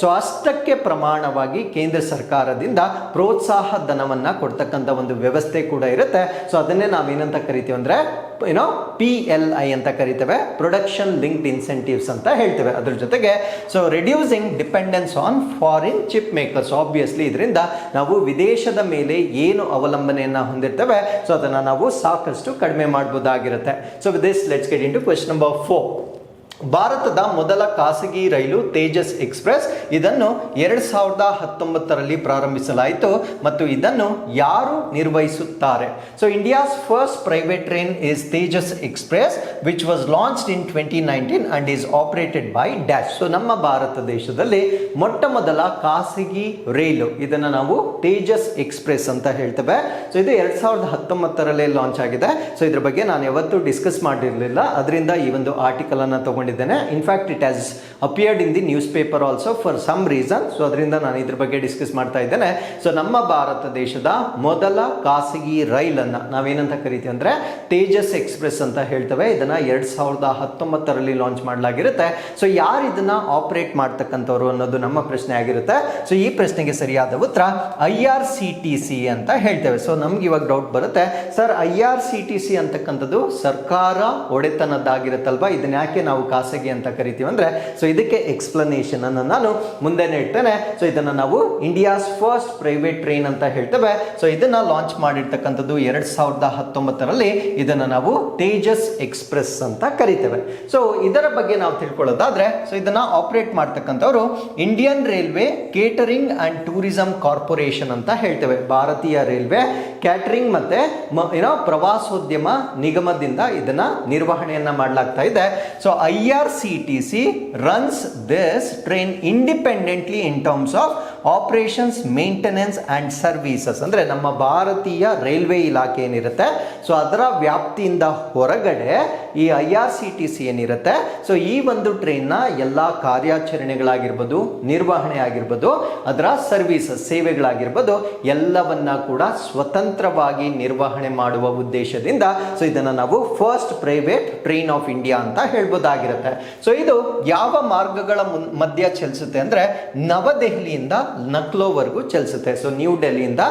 ಸೊ ಅಷ್ಟಕ್ಕೆ ಪ್ರಮಾಣವಾಗಿ ಕೇಂದ್ರ ಸರ್ಕಾರದಿಂದ ಪ್ರೋತ್ಸಾಹ ಧನವನ್ನು ಕೊಡ್ತಕ್ಕಂಥ ಒಂದು ವ್ಯವಸ್ಥೆ ಕೂಡ ಇರುತ್ತೆ. ಸೊ ಅದನ್ನೇ ನಾವೇನಂತ ಕರಿತೀವಿ ಅಂದರೆ ಏನೋ ಪಿ ಎಲ್ ಐ ಅಂತ ಕರಿತೇವೆ. ಪ್ರೊಡಕ್ಷನ್ ಲಿಂಕ್ಡ್ ಇನ್ಸೆಂಟಿವ್ಸ್ ಅಂತ ಹೇಳ್ತೇವೆ ಅದ್ರ ಜೊತೆಗೆ. So reducing dependence on foreign chip makers obviously ಇದರಿಂದ ನಾವು ವಿದೇಶದ ಮೇಲೆ ಏನು ಅವಲಂಬನೆಯನ್ನು ಹೊಂದಿರ್ತೇವೆ ಸೊ ಅದನ್ನು ನಾವು ಸಾಕಷ್ಟು ಕಡಿಮೆ ಮಾಡ್ಬೋದಾಗಿರುತ್ತೆ. So with this let's get into question number four ಭಾರತದ ಮೊದಲ ಖಾಸಗಿ ರೈಲು ತೇಜಸ್ ಎಕ್ಸ್ಪ್ರೆಸ್. ಇದನ್ನು ಎರಡು ಸಾವಿರದ ಹತ್ತೊಂಬತ್ತರಲ್ಲಿ ಪ್ರಾರಂಭಿಸಲಾಯಿತು ಮತ್ತು ಇದನ್ನು ಯಾರು ನಿರ್ವಹಿಸುತ್ತಾರೆ? So India's first private train is Tejas express which was launched in twenty nineteen and is operated by dash so ನಮ್ಮ ಭಾರತ ದೇಶದಲ್ಲಿ ಮೊಟ್ಟ ಮೊದಲ ಖಾಸಗಿ ರೈಲು. ಇದನ್ನು ನಾವು ತೇಜಸ್ ಎಕ್ಸ್ಪ್ರೆಸ್ ಅಂತ ಹೇಳ್ತೇವೆ. ಸೊ ಇದು ಎರಡು ಸಾವಿರದ ಹತ್ತೊಂಬತ್ತರಲ್ಲೇ ಲಾಂಚ್ ಆಗಿದೆ. ಸೊ ಇದ್ರ ಬಗ್ಗೆ ನಾನು ಯಾವತ್ತೂ ಡಿಸ್ಕಸ್ ಮಾಡಿರಲಿಲ್ಲ. ಅದರಿಂದ ಈ ಒಂದು ಆರ್ಟಿಕಲ್ ಅನ್ನು ತಗೊಂಡಿದ್ದೇನೆ in fact it has appeared in the newspaper also for some reason so ಅದರಿಂದ ನಾನು ಇದ್ರ ಬಗ್ಗೆ ಡಿಸ್ಕಸ್ ಮಾಡ್ತಾ ಇದ್ದೇನೆ. ಸೊ ನಮ್ಮ ಭಾರತ ದೇಶದ ಮೊದಲ ಖಾಸಗಿ ರೈಲನ್ನು ನಾವೇನಂತ ಕರಿತೀವಿ ಅಂದರೆ ತೇಜಸ್ ಎಕ್ಸ್ಪ್ರೆಸ್ ಅಂತ ಹೇಳ್ತೇವೆ. ಇದನ್ನು ಎರಡು ಸಾವಿರದ ಹತ್ತೊಂಬತ್ತರಲ್ಲಿ ಲಾಂಚ್ ಮಾಡಲಾಗಿರುತ್ತೆ. ಸೊ ಯಾರು ಇದನ್ನು ಆಪರೇಟ್ ಮಾಡ್ತಕ್ಕಂಥವ್ರು ಅನ್ನೋದು ನಮ್ಮ ಪ್ರಶ್ನೆ ಆಗಿರುತ್ತೆ. ಸೊ ಈ ಪ್ರಶ್ನೆಗೆ ಸರಿಯಾದ ಉತ್ತರ I R C T C ಅಂತ ಹೇಳ್ತೇವೆ. ಸೊ ನಮ್ಗೆ ಇವಾಗ ಡೌಟ್ ಬರುತ್ತೆ. Sir I R C T C ಅಂತಕ್ಕಂಥದ್ದು ಸರ್ಕಾರ ಒಡೆತನದ್ದಾಗಿರುತ್ತಲ್ವಾ? ಇದನ್ನ ಯಾಕೆ ನಾವು ಖಾಸಗಿ ಅಂತ ಕರಿತೀವಿ ಅಂದರೆ ಸೊ ಇದಕ್ಕೆ ಎಕ್ಸ್ಪ್ಲನೇಷನ್ ಅನ್ನು ನಾನು ಮುಂದೆ ಇಡ್ತೇನೆ. ಸೊ ಇದನ್ನು ನಾವು ಇಂಡಿಯಾಸ್ ಫಸ್ಟ್ ಪ್ರೈವೇಟ್ ಟ್ರೈನ್ ಅಂತ ಹೇಳ್ತೇವೆ. ಸೊ ಇದನ್ನು ಲಾಂಚ್ ಮಾಡಿರ್ತಕ್ಕಂಥದ್ದು ಎರಡ್ ಸಾವಿರದ ಹತ್ತೊಂಬತ್ತರಲ್ಲಿ ಇದನ್ನು ನಾವು ತೇಜಸ್ ಎಕ್ಸ್ಪ್ರೆಸ್ ಅಂತ ಕರಿತೇವೆ. ಸೊ ಇದರ ಬಗ್ಗೆ ನಾವು ತಿಳ್ಕೊಳ್ಳೋದಾದ್ರೆ ಸೊ ಇದನ್ನ ಆಪರೇಟ್ ಮಾಡ್ತಕ್ಕಂಥವ್ರು Indian railway catering and tourism corporation ಅಂತ ಹೇಳ್ತೇವೆ. ಭಾರತೀಯ ರೈಲ್ವೆ ಕ್ಯಾಟರಿಂಗ್ ಮತ್ತೆ ಏನೋ ಪ್ರವಾಸೋದ್ಯಮ ನಿಗಮದಿಂದ ಇದನ್ನ ನಿರ್ವಹಣೆಯನ್ನ ಮಾಡಲಾಗ್ತಾ ಇದೆ. So I IRCTC runs this train independently in terms of operations maintenance and services ಅಂದರೆ ನಮ್ಮ ಭಾರತೀಯ ರೈಲ್ವೆ ಇಲಾಖೆ ಏನಿರುತ್ತೆ? ಸೊ ಅದರ ವ್ಯಾಪ್ತಿಯಿಂದ ಹೊರಗಡೆ ಈ I R C T C ಏನಿರುತ್ತೆ? ಸೊ ಈ ಒಂದು ಟ್ರೈನ್ನ ಎಲ್ಲ ಕಾರ್ಯಾಚರಣೆಗಳಾಗಿರ್ಬೋದು ನಿರ್ವಹಣೆ ಆಗಿರ್ಬೋದು ಅದರ ಸರ್ವೀಸಸ್ ಸೇವೆಗಳಾಗಿರ್ಬೋದು, ಎಲ್ಲವನ್ನ ಕೂಡ ಸ್ವತಂತ್ರವಾಗಿ ನಿರ್ವಹಣೆ ಮಾಡುವ ಉದ್ದೇಶದಿಂದ ಸೊ, ಇದನ್ನು ನಾವು first private train of India ಅಂತ ಹೇಳ್ಬೋದಾಗಿರುತ್ತೆ. ಸೊ ಇದು ಯಾವ ಮಾರ್ಗಗಳ ಮಧ್ಯ ಚಲಿಸುತ್ತೆ ಅಂದರೆ ನವದೆಹಲಿಯಿಂದ ಲಕ್ನೋವರೆಗೂ ಚಲಿಸುತ್ತೆ. ಸೊ ನ್ಯೂ ಡೆಲ್ಲಿಯಿಂದ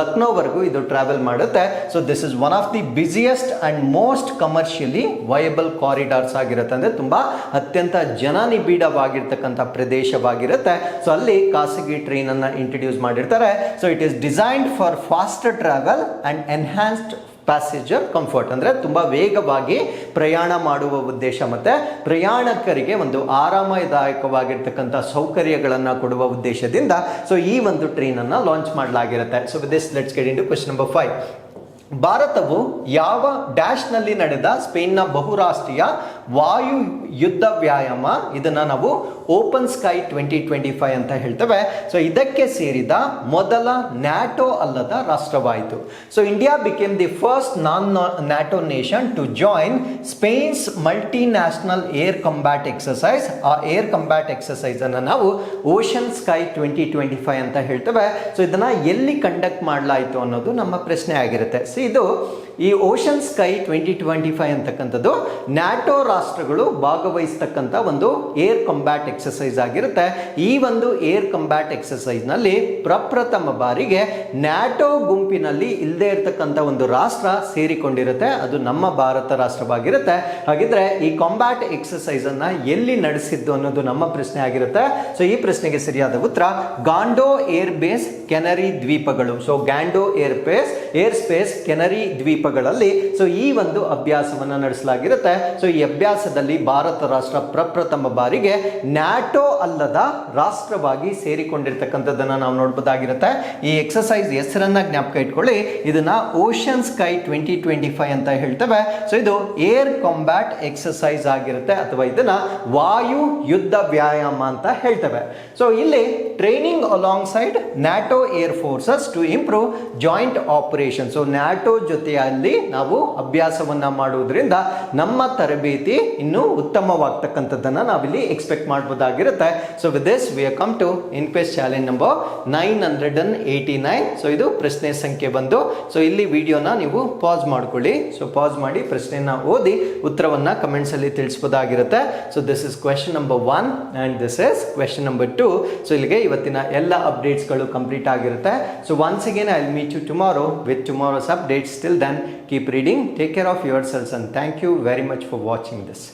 ಲಕ್ನೋವರೆಗೂ ಇದು ಟ್ರಾವೆಲ್ ಮಾಡುತ್ತೆ. So this is one of the busiest and most commercially viable corridors ಆಗಿರುತ್ತೆ. ಅಂದರೆ ತುಂಬಾ ಅತ್ಯಂತ ಜನನಿಬಿಡವಾಗಿರ್ತಕ್ಕಂಥ ಪ್ರದೇಶವಾಗಿರುತ್ತೆ. ಸೊ ಅಲ್ಲಿ ಖಾಸಗಿ ಟ್ರೈನನ್ನು ಇಂಟ್ರೊಡ್ಯೂಸ್ ಮಾಡಿರ್ತಾರೆ. So it is designed for fast travel and enhanced passenger comfort ಅಂದರೆ ತುಂಬ ವೇಗವಾಗಿ ಪ್ರಯಾಣ ಮಾಡುವ ಉದ್ದೇಶ ಮತ್ತು ಪ್ರಯಾಣಿಕರಿಗೆ ಒಂದು ಆರಾಮದಾಯಕವಾಗಿರ್ತಕ್ಕಂಥ ಸೌಕರ್ಯಗಳನ್ನು ಕೊಡುವ ಉದ್ದೇಶದಿಂದ ಸೊ ಈ ಒಂದು ಟ್ರೈನನ್ನು launch ಮಾಡಲಾಗಿರುತ್ತೆ. So this let's get into question number five ಭಾರತವು ಯಾವ ಡ್ಯಾಶ್ನಲ್ಲಿ ನಡೆದ ಸ್ಪೇನ್ನ ಬಹುರಾಷ್ಟ್ರೀಯ ವಾಯು ಯುದ್ಧ ವ್ಯಾಯಾಮ, ಇದನ್ನ ನಾವು open sky twenty twenty five ಅಂತ ಹೇಳ್ತೇವೆ. ಸೊ ಇದಕ್ಕೆ ಸೇರಿದ ಮೊದಲ ನ್ಯಾಟೋ ಅಲ್ಲದ ರಾಷ್ಟ್ರವಾಯಿತು. So India became the first non NATO nation to join Spain's multi national air combat exercise ಆ ಏರ್ ಕಂಬ್ಯಾಟ್ ಎಕ್ಸಸೈಸ್ ಅನ್ನು ನಾವು ocean sky twenty twenty five ಅಂತ ಹೇಳ್ತೇವೆ. ಸೊ ಇದನ್ನ ಎಲ್ಲಿ ಕಂಡಕ್ಟ್ ಮಾಡಲಾಯಿತು ಅನ್ನೋದು ನಮ್ಮ ಪ್ರಶ್ನೆ ಆಗಿರುತ್ತೆ. ಸೊ ಇದು ಈ ocean sky twenty twenty five ಅಂತಕ್ಕಂಥದ್ದು ನ್ಯಾಟೋ ರಾಷ್ಟ್ರಗಳು ಭಾಗವಹಿಸ್ತಕ್ಕಂಥ ಒಂದು ಏರ್ ಕಂಬ್ಯಾಟ್ ಎಕ್ಸಸೈಸ್ ಆಗಿರುತ್ತೆ. ಈ ಒಂದು ಏರ್ ಕಂಬ್ಯಾಟ್ ಎಕ್ಸಸೈಸ್ನಲ್ಲಿ ಪ್ರಪ್ರಥಮ ಬಾರಿಗೆ ನ್ಯಾಟೋ ಗುಂಪಿನಲ್ಲಿ ಇಲ್ಲದೆ ಇರತಕ್ಕಂಥ ಒಂದು ರಾಷ್ಟ್ರ ಸೇರಿಕೊಂಡಿರುತ್ತೆ. ಅದು ನಮ್ಮ ಭಾರತ ರಾಷ್ಟ್ರವಾಗಿರುತ್ತೆ. ಹಾಗಿದ್ರೆ ಈ ಕಾಂಬ್ಯಾಟ್ ಎಕ್ಸಸೈಸ್ ಅನ್ನ ಎಲ್ಲಿ ನಡೆಸಿದ್ದು ಅನ್ನೋದು ನಮ್ಮ ಪ್ರಶ್ನೆ ಆಗಿರುತ್ತೆ. ಸೊ, ಈ ಪ್ರಶ್ನೆಗೆ ಸರಿಯಾದ ಉತ್ತರ ಗಾಂಡೋ ಏರ್ ಬೇಸ್ ಕೆನರಿ ದ್ವೀಪಗಳು. So Gando air base air space Canary ದ್ವೀಪಗಳಲ್ಲಿ. ಸೊ ಈ ಒಂದು ಅಭ್ಯಾಸವನ್ನು ನಡೆಸಲಾಗಿರುತ್ತೆ. ಸೊ ಈ ಅಭ್ಯಾಸದಲ್ಲಿ ಭಾರತ ರಾಷ್ಟ್ರ ಪ್ರಪ್ರಥಮ ಬಾರಿಗೆ ನ್ಯಾಟೋ ಅಲ್ಲದ ರಾಷ್ಟ್ರವಾಗಿ ಸೇರಿಕೊಂಡಿರ್ತಕ್ಕಂಥದ್ದನ್ನು ನಾವು ನೋಡ್ಬೋದಾಗಿರುತ್ತೆ. ಈ ಎಕ್ಸಸೈಸ್ ಹೆಸರನ್ನ ಜ್ಞಾಪಕ ಇಟ್ಕೊಳ್ಳಿ. ಇದನ್ನ ocean sky twenty twenty five ಅಂತ ಹೇಳ್ತೇವೆ. ಸೊ ಇದು ಏರ್ ಕಾಂಬ್ಯಾಟ್ ಎಕ್ಸಸೈಸ್ ಆಗಿರುತ್ತೆ. ಅಥವಾ ಇದನ್ನ ವಾಯು ಯುದ್ಧ ವ್ಯಾಯಾಮ ಅಂತ ಹೇಳ್ತೇವೆ. ಸೊ ಇಲ್ಲಿ training alongside NATO air forces to improve joint operation so NATO ಜೊತೆಯಲ್ಲಿ ನಾವು ಅಭ್ಯಾಸವನ್ನ ಮಾಡುವುದರಿಂದ ನಮ್ಮ ತರಬೇತಿ ಇನ್ನೂ ಉತ್ತಮವಾಗ್ತಕ್ಕಂಥದ್ದನ್ನು ನಾವಿಲ್ಲಿ expect ಮಾಡ್ಬೋದಾಗಿರುತ್ತೆ. So with this we come to inquest challenge number nine hundred and eighty nine so ಇದು ಪ್ರಶ್ನೆ ಸಂಖ್ಯೆ ಬಂದು ಸೊ ಇಲ್ಲಿ ವಿಡಿಯೋನ ನೀವು ಪಾಸ್ ಮಾಡ್ಕೊಳ್ಳಿ. ಸೊ ಪಾಸ್ ಮಾಡಿ ಪ್ರಶ್ನೆಯನ್ನ ಓದಿ ಉತ್ತರವನ್ನ ಕಮೆಂಟ್ಸ್ ಅಲ್ಲಿ ತಿಳಿಸ್ಬೋದಾಗಿರುತ್ತೆ. So this is question number one and this is question number two so ಇಲ್ಲಿಗೆ ಇವತ್ತಿನ ಎಲ್ಲ ಅಪ್ಡೇಟ್ಸ್ಗಳು ಕಂಪ್ಲೀಟ್ ಆಗಿರುತ್ತೆ. So once again I meet you tomorrow with tomorrow's updates till then keep reading take care of yourselves and thank you very much for watching this